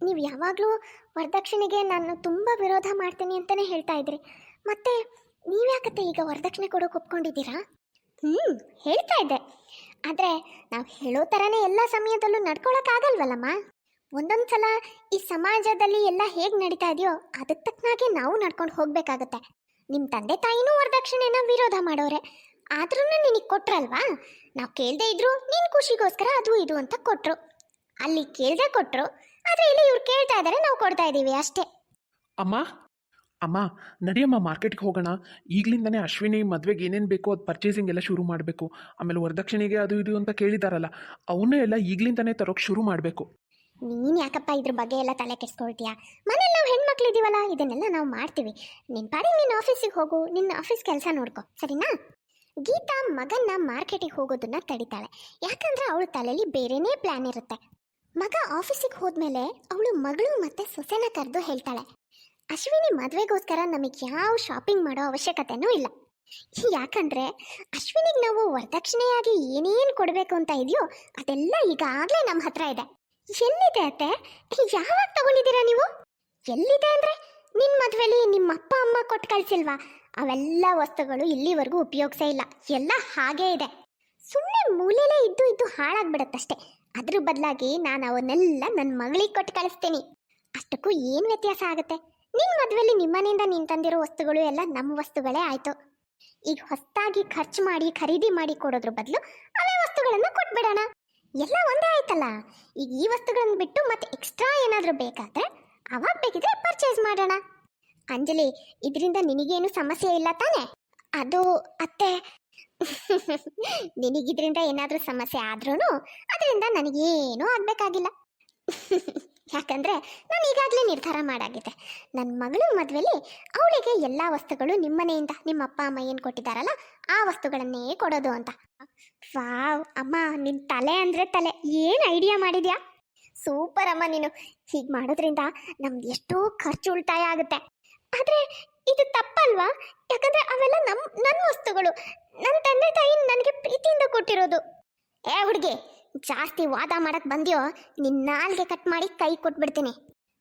ನೀವು ಯಾವಾಗಲೂ ವರದಕ್ಷಿಣೆಗೆ ನಾನು ತುಂಬ ವಿರೋಧ ಮಾಡ್ತೀನಿ ಅಂತಲೇ ಹೇಳ್ತಾ ಇದ್ರಿ. ಮತ್ತೆ ನೀವ್ಯಾಕತ್ತೆ ಈಗ ವರದಕ್ಷಿಣೆ ಕೊಡೋಕೆ ಒಪ್ಕೊಂಡಿದ್ದೀರಾ? ಹ್ಞೂ ಹೇಳ್ತಾ ಇದ್ದೆ. ಆದರೆ ನಾವು ಹೇಳೋ ಥರನೇ ಎಲ್ಲ ಸಮಯದಲ್ಲೂ ನಡ್ಕೊಳಕ್ಕಾಗಲ್ವಲ್ಲಮ್ಮ ಒಂದೊಂದು ಸಲ ಈ ಸಮಾಜದಲ್ಲಿ ಎಲ್ಲ ಹೇಗೆ ನಡೀತಾ ಇದೆಯೋ ಅದಕ್ಕೆ ತಕ್ಕನಾಗೆ ನಾವು ನಡ್ಕೊಂಡು ಹೋಗಬೇಕಾಗತ್ತೆ. ನಿಮ್ಮ ತಂದೆ ತಾಯಿನೂ ವರದಕ್ಷಿಣೆನ ವಿರೋಧ ಮಾಡೋರೆ. ಆದ್ರೂ ನಿನಗೆ ಕೊಟ್ರಲ್ವಾ? ನಾವು ಕೇಳದೆ ಇದ್ರು ನಿನ್ನ ಖುಷಿಗೋಸ್ಕರ ಅದು ಇದು ಅಂತ ಕೊಟ್ರು. ಅಲ್ಲಿ ಕೇಳದೆ ಕೊಟ್ರು, ಆದರೆ ಇಲ್ಲಿ ಇವ್ರು ಕೇಳ್ತಾ ಇದ್ದಾರೆ ನಾವು ಕೊಡ್ತಾ ಇದ್ದೀವಿ ಅಷ್ಟೇ. ಅಮ್ಮ ಅಮ್ಮ, ನಡಿಯಮ್ಮ ಮಾರ್ಕೆಟ್ಗೆ ಹೋಗೋಣ. ಈಗಲಿಂದನೇ ಅಶ್ವಿನಿ ಮದುವೆಗೆ ಏನೇನು ಬೇಕೋ ಅದು ಪರ್ಚೇಸಿಂಗ್ ಎಲ್ಲ ಶುರು ಮಾಡಬೇಕು. ಆಮೇಲೆ ವರದಕ್ಷಿಣೆಗೆ ಅದು ಇದು ಅಂತ ಕೇಳಿದಾರಲ್ಲ, ಅವನ್ನೇ ಎಲ್ಲ ಈಗಲಿಂದನೇ ತರೋಕೆ ಶುರು ಮಾಡಬೇಕು. ನೀನು ಯಾಕಪ್ಪ ಇದ್ರ ಬಗ್ಗೆ ಎಲ್ಲ ತಲೆ ಕೆಡಿಸ್ಕೊಳ್ತೀಯ? ಮನೇಲಿ ನಾವು ಹೆಣ್ಮಕ್ಳಿದ್ದೀವಲ್ಲ ಇದನ್ನೆಲ್ಲ ನಾವು ಮಾಡ್ತೀವಿ. ನಿನ್ನ ಪಾಡಿ ನಿನ್ನ ಆಫೀಸಿಗೆ ಹೋಗು ನಿನ್ನ ಆಫೀಸ್ ಕೆಲಸ ನೋಡ್ಕೊ, ಸರಿನಾ? ಗೀತಾ ಮಗನ್ನ ಮಾರ್ಕೆಟಿಗೆ ಹೋಗೋದನ್ನ ತಡಿತಾಳೆ. ಯಾಕಂದ್ರೆ ಅವಳ ತಲೆಯಲ್ಲಿ ಬೇರೆನೇ ಪ್ಲ್ಯಾನ್ ಇರುತ್ತೆ. ಮಗ ಆಫೀಸಿಗೆ ಹೋದ್ಮೇಲೆ ಅವಳು ಮಗಳು ಮತ್ತೆ ಸೊಸೆನ ಕರೆದು ಹೇಳ್ತಾಳೆ. ಅಶ್ವಿನಿ ಮದುವೆಗೋಸ್ಕರ ನಮಗೆ ಯಾವ ಶಾಪಿಂಗ್ ಮಾಡೋ ಅವಶ್ಯಕತೆನೂ ಇಲ್ಲ. ಯಾಕಂದ್ರೆ ಅಶ್ವಿನಿಗೆ ನಾವು ವರದಕ್ಷಿಣೆಯಾಗಿ ಏನೇನು ಕೊಡಬೇಕು ಅಂತ ಇದೆಯೋ ಅದೆಲ್ಲ ಈಗಾಗಲೇ ನಮ್ಮ ಹತ್ರ ಇದೆ. ಎಲ್ಲಿದೆ ಅತ್ತೆ? ಯಾವಾಗ ತಗೊಂಡಿದ್ದೀರಾ ನೀವು? ಎಲ್ಲಿದೆ ಅಂದ್ರೆ? ನಿನ್ನ ಮದುವೆಲಿ ನಿಮ್ಮ ಅಪ್ಪ, ಅಮ್ಮ ಕೊಟ್ಟು ಕಳಿಸಿಲ್ವಾ? ಅವೆಲ್ಲ ವಸ್ತುಗಳು ಇಲ್ಲಿವರೆಗೂ ಉಪಯೋಗಿಸೇ ಇಲ್ಲ. ಎಲ್ಲ ಹಾಗೇ ಇದೆ. ಸುಮ್ಮನೆ ಮೂಲೆಲೇ ಇದ್ದು ಇದ್ದು ಹಾಳಾಗ್ಬಿಡತ್ತಷ್ಟೇ. ಅದ್ರ ಬದಲಾಗಿ ನಾನು ಅವನ್ನೆಲ್ಲ ನನ್ನ ಮಗಳಿಗೆ ಕೊಟ್ಟು ಕಳಿಸ್ತೀನಿ. ಅಷ್ಟಕ್ಕೂ ಏನು ವ್ಯತ್ಯಾಸ ಆಗುತ್ತೆ? ನಿನ್ನ ಮದುವೆಲಿ ನಿಮ್ಮನೆಯಿಂದ ನೀನು ತಂದಿರೋ ವಸ್ತುಗಳು ಎಲ್ಲ ನಮ್ಮ ವಸ್ತುಗಳೇ ಆಯಿತು. ಈಗ ಹೊಸದಾಗಿ ಖರ್ಚು ಮಾಡಿ, ಖರೀದಿ ಮಾಡಿ ಕೊಡೋದ್ರ ಬದಲು ಅವೇ ವಸ್ತುಗಳನ್ನು ಕೊಟ್ಬಿಡೋಣ. ಎಲ್ಲ ಒಂದೇ ಆಯ್ತಲ್ಲ? ಈಗ ಈ ವಸ್ತುಗಳನ್ನು ಬಿಟ್ಟು ಮತ್ತೆ ಎಕ್ಸ್ಟ್ರಾ ಏನಾದರೂ ಬೇಕಾದ್ರೆ ಅವಾಗ ಬೇಕಿದ್ರೆ ಪರ್ಚೇಸ್ ಮಾಡೋಣ. ಅಂಜಲಿ, ಇದರಿಂದ ನಿನಗೇನು ಸಮಸ್ಯೆ ಇಲ್ಲ ತಾನೆ? ಅದು ಅತ್ತೆ. ನಿನಗಿದ್ರಿಂದ ಏನಾದರೂ ಸಮಸ್ಯೆ ಆದ್ರೂ ಅದರಿಂದ ನನಗೇನೂ ಆಗಬೇಕಾಗಿಲ್ಲ. ಯಾಕಂದ್ರೆ ನಾನು ಈಗಾಗಲೇ ನಿರ್ಧಾರ ಮಾಡಾಗಿದೆ. ನನ್ನ ಮಗಳು ಮದುವೆಲಿ ಅವಳಿಗೆ ಎಲ್ಲ ವಸ್ತುಗಳು ನಿಮ್ಮನೆಯಿಂದ ನಿಮ್ಮ ಅಪ್ಪ, ಅಮ್ಮ ಏನು ಕೊಟ್ಟಿದ್ದಾರಲ್ಲ ಆ ವಸ್ತುಗಳನ್ನೇ ಕೊಡೋದು ಅಂತ. ವಾವ್, ಅಮ್ಮ ನಿನ್ನ ತಲೆ ಅಂದರೆ ತಲೆ. ಏನು ಐಡಿಯಾ ಮಾಡಿದ್ಯಾ? ಸೂಪರ್ ಅಮ್ಮ ನೀನು. ಹೀಗೆ ಮಾಡೋದ್ರಿಂದ ನಮ್ದು ಎಷ್ಟೋ ಖರ್ಚು ಉಳಿತಾಯ ಆಗುತ್ತೆ. ಆದರೆ ಇದು ತಪ್ಪಲ್ವಾ? ಯಾಕಂದ್ರೆ ಅವೆಲ್ಲ ನಮ್ಮ ನನ್ನ ವಸ್ತುಗಳು. ನನ್ನ ತಂದೆ ತಾಯಿ ನನಗೆ ಪ್ರೀತಿಯಿಂದ ಕೊಟ್ಟಿರೋದು. ಏ ಹುಡುಗಿ ಜಾಸ್ತಿ ವಾದ ಮಾಡಕ್ ಬಂದ್ಯೋ ನಿನ್ನ ನಾಲ್ಗೆ ಕಟ್ ಮಾಡಿ ಕೈ ಕೊಟ್ಬಿಡ್ತೀನಿ.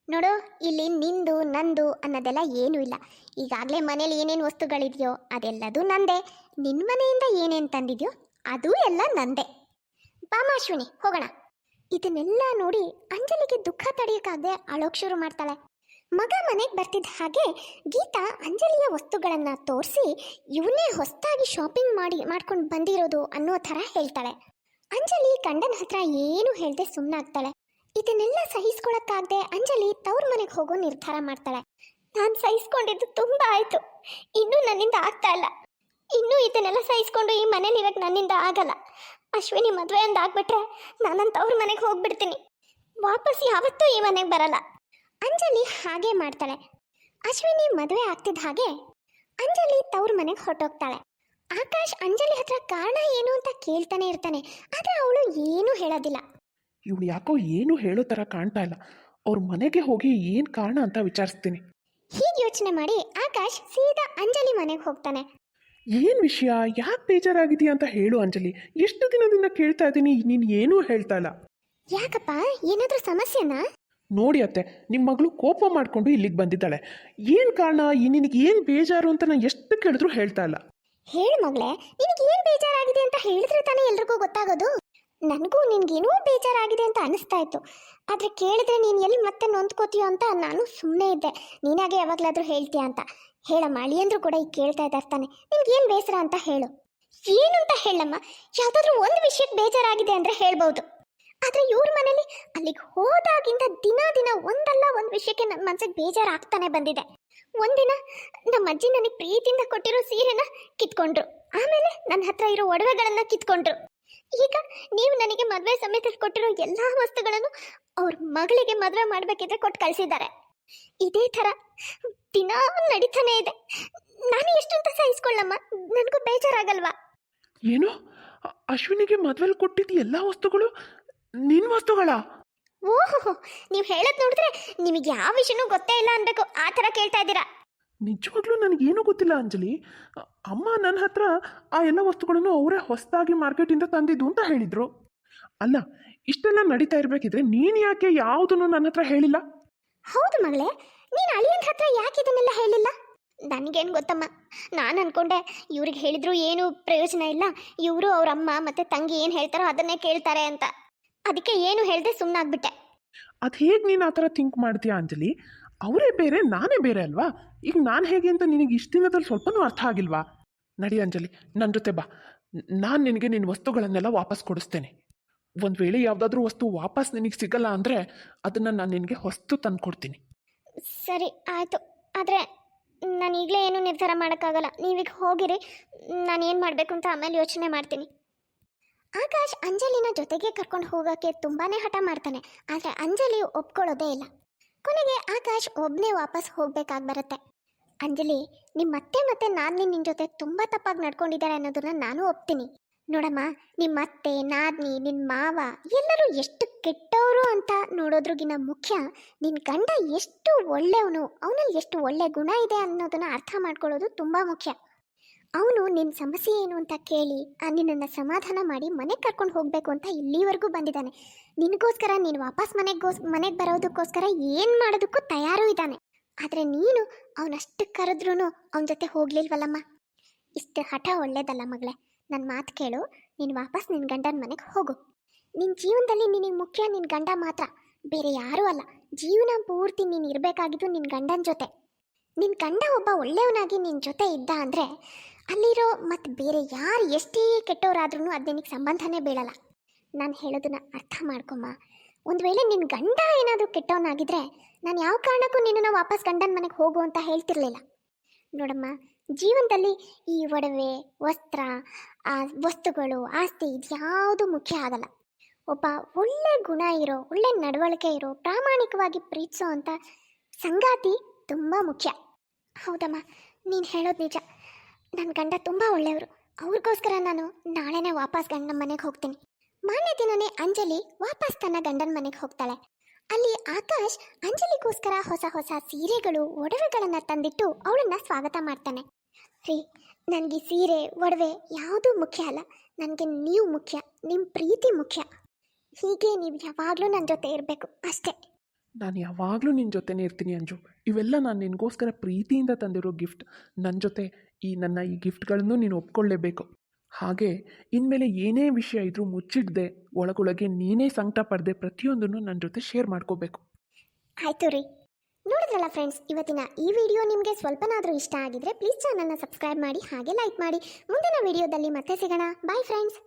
ನೋಡು, ಇಲ್ಲಿ ನಿಂದು, ನಂದು ಅನ್ನೋದೆಲ್ಲ ಏನೂ ಇಲ್ಲ. ಈಗಾಗಲೇ ಮನೇಲಿ ಏನೇನು ವಸ್ತುಗಳಿದೆಯೋ ಅದೆಲ್ಲದೂ ನಂದೇ. ನಿನ್ನ ಮನೆಯಿಂದ ಏನೇನು ತಂದಿದ್ಯೋ ಅದು ಎಲ್ಲ ನಂದೇ. ಬಾಮಾಶ್ವಿನಿ ಹೋಗೋಣ. ಇದನ್ನೆಲ್ಲ ನೋಡಿ ಅಂಜಲಿಗೆ ದುಃಖ ತಡೆಯೋಕ್ಕಾಗದೆ ಅಳೋಕ್ ಶುರು ಮಾಡ್ತಾಳೆ. ಮಗ ಮನೆಗೆ ಬರ್ತಿದ್ದ ಹಾಗೆ ಗೀತಾ ಅಂಜಲಿಯ ವಸ್ತುಗಳನ್ನು ತೋರಿಸಿ, ಇವನೇ ಹೊಸದಾಗಿ ಶಾಪಿಂಗ್ ಮಾಡಿ, ಮಾಡ್ಕೊಂಡು ಬಂದಿರೋದು ಅನ್ನೋ ಥರ ಹೇಳ್ತಾಳೆ. ಅಂಜಲಿ ಗಂಡನ ಹತ್ರ ಏನು ಹೇಳ್ದೆ ಸುಮ್ಮನಾಗ್ತಾಳೆ ಇದನ್ನೆಲ್ಲ ಸಹಿಸ್ಕೊಳಕ್ಕಾಗದೆ ಅಂಜಲಿ ತವ್ರ ಮನೆಗೆ ಹೋಗೋ ನಿರ್ಧಾರ ಮಾಡ್ತಾಳೆ. ನಾನು ಸಹಿಸ್ಕೊಂಡಿದ್ದು ತುಂಬ ಆಯಿತು. ಇನ್ನೂ ನನ್ನಿಂದ ಆಗ್ತಾ ಇಲ್ಲ. ಇನ್ನೂ ಇದನ್ನೆಲ್ಲ ಸಹಿಸ್ಕೊಂಡು ಈ ಮನೇಲಿರಕ್ಕೆ ನನ್ನಿಂದ ಆಗಲ್ಲ. ಅಶ್ವಿನಿ ಮದುವೆ ಅಂತ ಆಗ್ಬಿಟ್ರೆ ನಾನು ತವ್ರ ಮನೆಗೆ ಹೋಗ್ಬಿಡ್ತೀನಿ. ವಾಪಸ್ ಯಾವತ್ತೂ ಈ ಮನೆಗೆ ಬರಲ್ಲ. ಅಂಜಲಿ ಹಾಗೆ ಮಾಡ್ತಾಳೆ. ಅಶ್ವಿನಿ ಮದುವೆ ಆಗ್ತಿದ್ದ ಹಾಗೆ ಅಂಜಲಿ ತವ್ರ ಮನೆಗೆ ಹೊರಟೋಗ್ತಾಳೆ. ಆಕಾಶ್ ಅಂಜಲಿ ಹತ್ರ ಕಾರಣ ಏನು ಅಂತ ಕೇಳ್ತಾನೆ ಇರ್ತಾನೆ ಆದ್ರೆ ಅವಳು ಏನೂ ಹೇಳೋದಿಲ್ಲ. ಇವಳು ಯಾಕೋ ಏನು ಹೇಳೋ ಥರ ಕಾಣ್ತಾ ಇಲ್ಲ. ಅವ್ರ ಮನೆಗೆ ಹೋಗಿ ಏನು ಕಾರಣ ಅಂತ ವಿಚಾರಿಸ್ತೀನಿ. ಹೀಗೆ ಯೋಚನೆ ಮಾಡಿ ಆಕಾಶ್ ಸೀದಾ ಅಂಜಲಿ ಮನೆಗೆ ಹೋಗ್ತಾನೆ. ಏನು ವಿಷಯ? ಯಾಕೆ ಬೇಜಾರಾಗಿದೆಯಾ ಅಂತ ಹೇಳು ಅಂಜಲಿ. ಎಷ್ಟು ದಿನದಿಂದ ಕೇಳ್ತಾ ಇದ್ದೀನಿ ನೀನು ಏನೂ ಹೇಳ್ತಾ ಇಲ್ಲ. ಯಾಕಪ್ಪ? ಏನಾದ್ರೂ ಸಮಸ್ಯೆನಾ? ನೋಡಿ ಅತ್ತೆ ನಿಮ್ಮ ಮಗಳು ಕೋಪ ಮಾಡಿಕೊಂಡು ಇಲ್ಲಿಗೆ ಬಂದಿದ್ದಾಳೆ. ಏನು ಕಾರಣ? ನಿನಗೆ ಏನು ಬೇಜಾರು ಅಂತ ನಾನು ಎಷ್ಟು ಕೇಳಿದ್ರು ಹೇಳ್ತಾ ಇಲ್ಲ. ಹೇಳು ಮಗಳೇ, ನಿನಗೆ ಏನು ಬೇಜಾರಾಗಿದೆ ಅಂತ ಹೇಳಿದ್ರೆ ತಾನೇ ಎಲ್ರಿಗೂ ಗೊತ್ತಾಗೋದು. ನನಗೂ ನಿನ್ಗೇನೋ ಬೇಜಾರಾಗಿದೆ ಅಂತ ಅನಿಸ್ತಾ ಇತ್ತು. ಆದರೆ ಕೇಳಿದ್ರೆ ನೀನು ಎಲ್ಲಿ ಮತ್ತೆ ನೊಂದ್ಕೋತೀಯೋ ಅಂತ ನಾನು ಸುಮ್ಮನೆ ಇದ್ದೆ. ನೀನಾಗೆ ಯಾವಾಗಲಾದರೂ ಹೇಳ್ತೀಯ ಅಂತ. ಹೇಳಮ್ಮ, ಅಳಿಯಂದ್ರು ಕೂಡ ಈಗ ಕೇಳ್ತಾ ಇದ್ದಾರೆ ತಾನೆ. ನಿನ್ಗೇನು ಬೇಸರ ಅಂತ ಹೇಳು. ಏನು ಅಂತ ಹೇಳಮ್ಮ, ಯಾವುದಾದ್ರೂ ಒಂದು ವಿಷಯಕ್ಕೆ ಬೇಜಾರಾಗಿದೆ ಅಂದರೆ ಹೇಳ್ಬೋದು. ಆದರೆ ಇವ್ರ ಮನೇಲಿ ಅಲ್ಲಿಗೆ ಹೋದಾಗಿಂದ ದಿನ ದಿನ ಒಂದಲ್ಲ ಒಂದು ವಿಷಯಕ್ಕೆ ನನ್ನ ಮನಸ್ಸಿಗೆ ಬೇಜಾರಾಗ್ತಾನೆ ಬಂದಿದೆ. ಒಂದಿನ ನಮ್ಮ ಅಜ್ಜಿ ನನಗೆ ಪ್ರೀತಿಯಿಂದ ಕೊಟ್ಟಿರೋ ಸೀರೆನ ಕಿತ್ಕೊಂಡ್ರು. ಆಮೇಲೆ ನನ್ನ ಹತ್ರ ಇರೋ ಒಡವೆಗಳನ್ನ ಕಿತ್ಕೊಂಡ್ರು. ಈಗ ನೀವು ನನಗೆ ಮದುವೆ ಸಮೇತ ಕೊಟ್ಟಿರೋ ಎಲ್ಲಾ ವಸ್ತುಗಳನ್ನು ಅವ್ರ ಮಗಳಿಗೆ ಮದುವೆ ಮಾಡಬೇಕಿದ್ರೆ ಕೊಟ್ಟು ಕಳಿಸಿದ್ದಾರೆ. ಇದೇ ಥರ ದಿನ ನಡೀತಾನೆ ಇದೆ. ನಾನು ಎಷ್ಟು ಅಂತ ಸಹಿಸ್ಕೊಳ್ಳಮ್ಮ? ನನಗೂ ಬೇಜಾರಾಗಲ್ವಾ? ಏನು? ಅಶ್ವಿನಿಗೆ ಮದುವೆಲಿ ಕೊಟ್ಟಿದ್ದ ಎಲ್ಲ ವಸ್ತುಗಳು ನಿನ್ನ ವಸ್ತುಗಳ? ಓಹೋ ನೀವು ಹೇಳೋದು ನೋಡಿದ್ರೆ ನಿಮಗೆ ಯಾವ ವಿಷಯನೂ ಗೊತ್ತೇ ಇಲ್ಲ ಅನ್ಬೇಕು. ಆ ಥರ ಕೇಳ್ತಾ ಇದ್ದೀರಾ? ನಿಜವಾಗ್ಲೂ ನನಗೇನೂ ಗೊತ್ತಿಲ್ಲ ಅಂಜಲಿ. ಅಮ್ಮ ನನ್ನ ಹತ್ರ ಆ ಎಲ್ಲ ವಸ್ತುಗಳನ್ನು ಅವರೇ ಹೊಸದಾಗಿ ಮಾರ್ಕೆಟಿಂದ ತಂದಿದ್ದು ಅಂತ ಹೇಳಿದರು. ಅಲ್ಲ ಇಷ್ಟೆಲ್ಲ ನಡೀತಾ ಇರಬೇಕಿದ್ರೆ ನೀನು ಯಾಕೆ ಯಾವುದನ್ನು ನನ್ನ ಹತ್ರ ಹೇಳಿಲ್ಲ? ಹೌದು ಮಗಳೇ ನೀನು ಅಳಿಯನ ಹತ್ರ ಯಾಕೆ ಇದನ್ನೆಲ್ಲ ಹೇಳಿಲ್ಲ? ನನಗೇನು ಗೊತ್ತಮ್ಮ ನಾನು ಅನ್ಕೊಂಡೆ ಇವ್ರಿಗೆ ಹೇಳಿದ್ರು ಏನು ಪ್ರಯೋಜನ ಇಲ್ಲ. ಇವರು ಅವ್ರ ಅಮ್ಮ ಮತ್ತೆ ತಂಗಿ ಏನು ಹೇಳ್ತಾರೋ ಅದನ್ನೇ ಕೇಳ್ತಾರೆ ಅಂತ. ಅದಕ್ಕೆ ಏನು ಹೇಳ್ದೆ ಸುಮ್ಮನಾಗ್ಬಿಟ್ಟೆ ಅದು ಹೇಗೆ ನೀನು ಆ ಥರ ಥಿಂಕ್ ಮಾಡ್ತೀಯಾ ಅಂಜಲಿ? ಅವರೇ ಬೇರೆ ನಾನೇ ಬೇರೆ ಅಲ್ವಾ? ಈಗ ನಾನು ಹೇಗೆ ಅಂತ ನಿನಗೆ ಇಷ್ಟು ದಿನದಲ್ಲಿ ಸ್ವಲ್ಪನೂ ಅರ್ಥ ಆಗಿಲ್ವಾ? ನಡಿ ಅಂಜಲಿ ನನ್ನ ಜೊತೆ ಬಾ. ನಾನು ನಿನಗೆ ನಿನ್ನ ವಸ್ತುಗಳನ್ನೆಲ್ಲ ವಾಪಸ್ ಕೊಡಿಸ್ತೇನೆ. ಒಂದು ವೇಳೆ ಯಾವುದಾದ್ರೂ ವಸ್ತು ವಾಪಸ್ ನಿನಗೆ ಸಿಗಲ್ಲ ಅಂದರೆ ಅದನ್ನು ನಾನು ನಿನಗೆ ಹೊಸ್ತು ತಂದು ಕೊಡ್ತೀನಿ ಸರಿ ಆಯಿತು. ಆದರೆ ನಾನು ಈಗಲೇ ಏನು ನಿರ್ಧಾರ ಮಾಡೋಕ್ಕಾಗಲ್ಲ. ನೀವೀಗ ಹೋಗಿರಿ. ನಾನು ಏನು ಮಾಡಬೇಕು ಅಂತ ಆಮೇಲೆ ಯೋಚನೆ ಮಾಡ್ತೀನಿ. ಆಕಾಶ್ ಅಂಜಲಿನ ಜೊತೆಗೆ ಕರ್ಕೊಂಡು ಹೋಗೋಕ್ಕೆ ತುಂಬಾನೇ ಹಠ ಮಾಡ್ತಾನೆ. ಆದರೆ ಅಂಜಲಿ ಒಪ್ಕೊಳ್ಳೋದೇ ಇಲ್ಲ. ಕೊನೆಗೆ ಆಕಾಶ್ ಒಬ್ಬನೇ ವಾಪಸ್ ಹೋಗ್ಬೇಕಾಗಿ ಬರುತ್ತೆ. ಅಂಜಲಿ ನಿಮ್ಮ ಮತ್ತೆ ಮತ್ತೆ ನಾನು ನಿನ್ನ ಜೊತೆ ತುಂಬ ತಪ್ಪಾಗಿ ನಡ್ಕೊಂಡಿದ್ದಾರೆ ಅನ್ನೋದನ್ನ ನಾನು ಒಪ್ತೀನಿ. ನೋಡಮ್ಮ ನಿಮ್ಮ ಅತ್ತೆ ನಾದ್ನಿ ನಿನ್ನ ಮಾವ ಎಲ್ಲರೂ ಎಷ್ಟು ಕೆಟ್ಟವರು ಅಂತ ನೋಡೋದ್ರಿಗಿನ ಮುಖ್ಯ ನಿನ್ನ ಗಂಡ ಎಷ್ಟು ಒಳ್ಳೆಯವನು, ಅವನಲ್ಲಿ ಎಷ್ಟು ಒಳ್ಳೆ ಗುಣ ಇದೆ ಅನ್ನೋದನ್ನ ಅರ್ಥ ಮಾಡ್ಕೊಳ್ಳೋದು ತುಂಬ ಮುಖ್ಯ. ಅವನು ನಿನ್ನ ಸಮಸ್ಯೆ ಏನು ಅಂತ ಕೇಳಿ ನಿನ್ನನ್ನು ಸಮಾಧಾನ ಮಾಡಿ ಮನೆಗೆ ಕರ್ಕೊಂಡು ಹೋಗಬೇಕು ಅಂತ ಇಲ್ಲಿವರೆಗೂ ಬಂದಿದ್ದಾನೆ. ನಿನಗೋಸ್ಕರ ನೀನು ವಾಪಸ್ ಮನೆಗೋಸ್ ಮನೆಗೆ ಬರೋದಕ್ಕೋಸ್ಕರ ಏನು ಮಾಡೋದಕ್ಕೂ ತಯಾರು ಇದ್ದಾನೆ. ಆದರೆ ನೀನು ಅವನಷ್ಟು ಕರೆದ್ರೂ ಅವನ ಜೊತೆ ಹೋಗ್ಲಿಲ್ವಲ್ಲಮ್ಮ? ಇಷ್ಟು ಹಠ ಒಳ್ಳೇದಲ್ಲ ಮಗಳೇ. ನನ್ನ ಮಾತು ಕೇಳು, ನೀನು ವಾಪಸ್ ನಿನ್ನ ಗಂಡನ ಮನೆಗೆ ಹೋಗು. ನಿನ್ನ ಜೀವನದಲ್ಲಿ ನಿನಗೆ ಮುಖ್ಯ ನಿನ್ನ ಗಂಡ ಮಾತ್ರ. ಬೇರೆ ಯಾರೂ ಅಲ್ಲ. ಜೀವನ ಪೂರ್ತಿ ನೀನು ಇರಬೇಕಾಗಿದ್ದು ನಿನ್ನ ಗಂಡನ ಜೊತೆ. ನಿನ್ನ ಗಂಡ ಒಬ್ಬ ಒಳ್ಳೆಯವನಾಗಿ ನಿನ್ನ ಜೊತೆ ಇದ್ದ ಅಂದರೆ ಅಲ್ಲಿರೋ ಮತ್ತು ಬೇರೆ ಯಾರು ಎಷ್ಟೇ ಕೆಟ್ಟವರಾದ್ರೂ ಅದು ನಿನಗೆ ಸಂಬಂಧನೇ ಬೀಳಲ್ಲ. ನಾನು ಹೇಳೋದನ್ನ ಅರ್ಥ ಮಾಡ್ಕೊಮ್ಮ. ಒಂದು ವೇಳೆ ನಿನ್ನ ಗಂಡ ಏನಾದರೂ ಕೆಟ್ಟವನಾಗಿದ್ರೆ ನಾನು ಯಾವ ಕಾರಣಕ್ಕೂ ನಿನ್ನನ್ನು ವಾಪಸ್ ಗಂಡನ ಮನೆಗೆ ಹೋಗು ಅಂತ ಹೇಳ್ತಿರ್ಲಿಲ್ಲ. ನೋಡಮ್ಮ, ಜೀವನದಲ್ಲಿ ಈ ಒಡವೆ, ವಸ್ತ್ರ, ಆ ವಸ್ತುಗಳು, ಆಸ್ತಿ ಇದ್ಯಾವುದು ಮುಖ್ಯ ಆಗಲ್ಲ. ಒಬ್ಬ ಒಳ್ಳೆ ಗುಣ ಇರೋ, ಒಳ್ಳೆ ನಡವಳಿಕೆ ಇರೋ, ಪ್ರಾಮಾಣಿಕವಾಗಿ ಪ್ರೀತಿಸೋ ಅಂತ ಸಂಗಾತಿ ತುಂಬ ಮುಖ್ಯ. ಹೌದಮ್ಮ, ನೀನು ಹೇಳೋದು ನಿಜ. ನನ್ನ ಗಂಡ ತುಂಬ ಒಳ್ಳೆಯವರು. ಅವ್ರಿಗೋಸ್ಕರ ನಾನು ನಾಳೆನೇ ವಾಪಸ್ ಗಂಡನ ಮನೆಗೆ ಹೋಗ್ತೀನಿ. ಮಾನ್ಯ ದಿನನೇ ಅಂಜಲಿ ವಾಪಸ್ ತನ್ನ ಗಂಡನ ಮನೆಗೆ ಹೋಗ್ತಾಳೆ. ಅಲ್ಲಿ ಆಕಾಶ್ ಅಂಜಲಿಗೋಸ್ಕರ ಹೊಸ ಹೊಸ ಸೀರೆಗಳು, ಒಡವೆಗಳನ್ನು ತಂದಿಟ್ಟು ಅವಳನ್ನ ಸ್ವಾಗತ ಮಾಡ್ತಾನೆ. ರೀ, ನನಗೆ ಸೀರೆ, ಒಡವೆ ಯಾವುದೂ ಮುಖ್ಯ ಅಲ್ಲ. ನನಗೆ ನೀವು ಮುಖ್ಯ ನಿಮ್ಮ ಪ್ರೀತಿ ಮುಖ್ಯ. ಹೀಗೆ ನೀವು ಯಾವಾಗಲೂ ನನ್ನ ಜೊತೆ ಇರಬೇಕು, ಅಷ್ಟೇ. ನಾನು ಯಾವಾಗಲೂ ನಿನ್ನ ಜೊತೆನೇ ಇರ್ತೀನಿ ಅಂಜು. ಇವೆಲ್ಲ ನಾನು ನಿನಗೋಸ್ಕರ ಪ್ರೀತಿಯಿಂದ ತಂದಿರೋ ಗಿಫ್ಟ್. ನನ್ನ ಜೊತೆ ಈ ನನ್ನ ಈ ಗಿಫ್ಟ್ಗಳನ್ನು ನೀನು ಒಪ್ಕೊಳ್ಳೇಬೇಕು. ಹಾಗೆ ಇನ್ಮೇಲೆ ಏನೇ ವಿಷಯ ಇದ್ರೂ ಮುಚ್ಚಿಡದೆ, ಒಳಗೊಳಗೆ ನೀನೇ ಸಂಕಟ ಪಡದೆ ಪ್ರತಿಯೊಂದನ್ನು ನನ್ನ ಜೊತೆ ಶೇರ್ ಮಾಡ್ಕೋಬೇಕು. ಆಯ್ತು ರೀ. ನೋಡಿದ್ರಲ್ಲ ಫ್ರೆಂಡ್ಸ್, ಇವತ್ತಿನ ಈ ವಿಡಿಯೋ ನಿಮಗೆ ಸ್ವಲ್ಪನಾದರೂ ಇಷ್ಟ ಆಗಿದ್ರೆ ಪ್ಲೀಸ್ ಚಾನಲ್ನ ಸಬ್ಸ್ಕ್ರೈಬ್ ಮಾಡಿ, ಹಾಗೆ ಲೈಕ್ ಮಾಡಿ. ಮುಂದಿನ ವಿಡಿಯೋದಲ್ಲಿ ಮತ್ತೆ ಸಿಗೋಣ. Bye friends.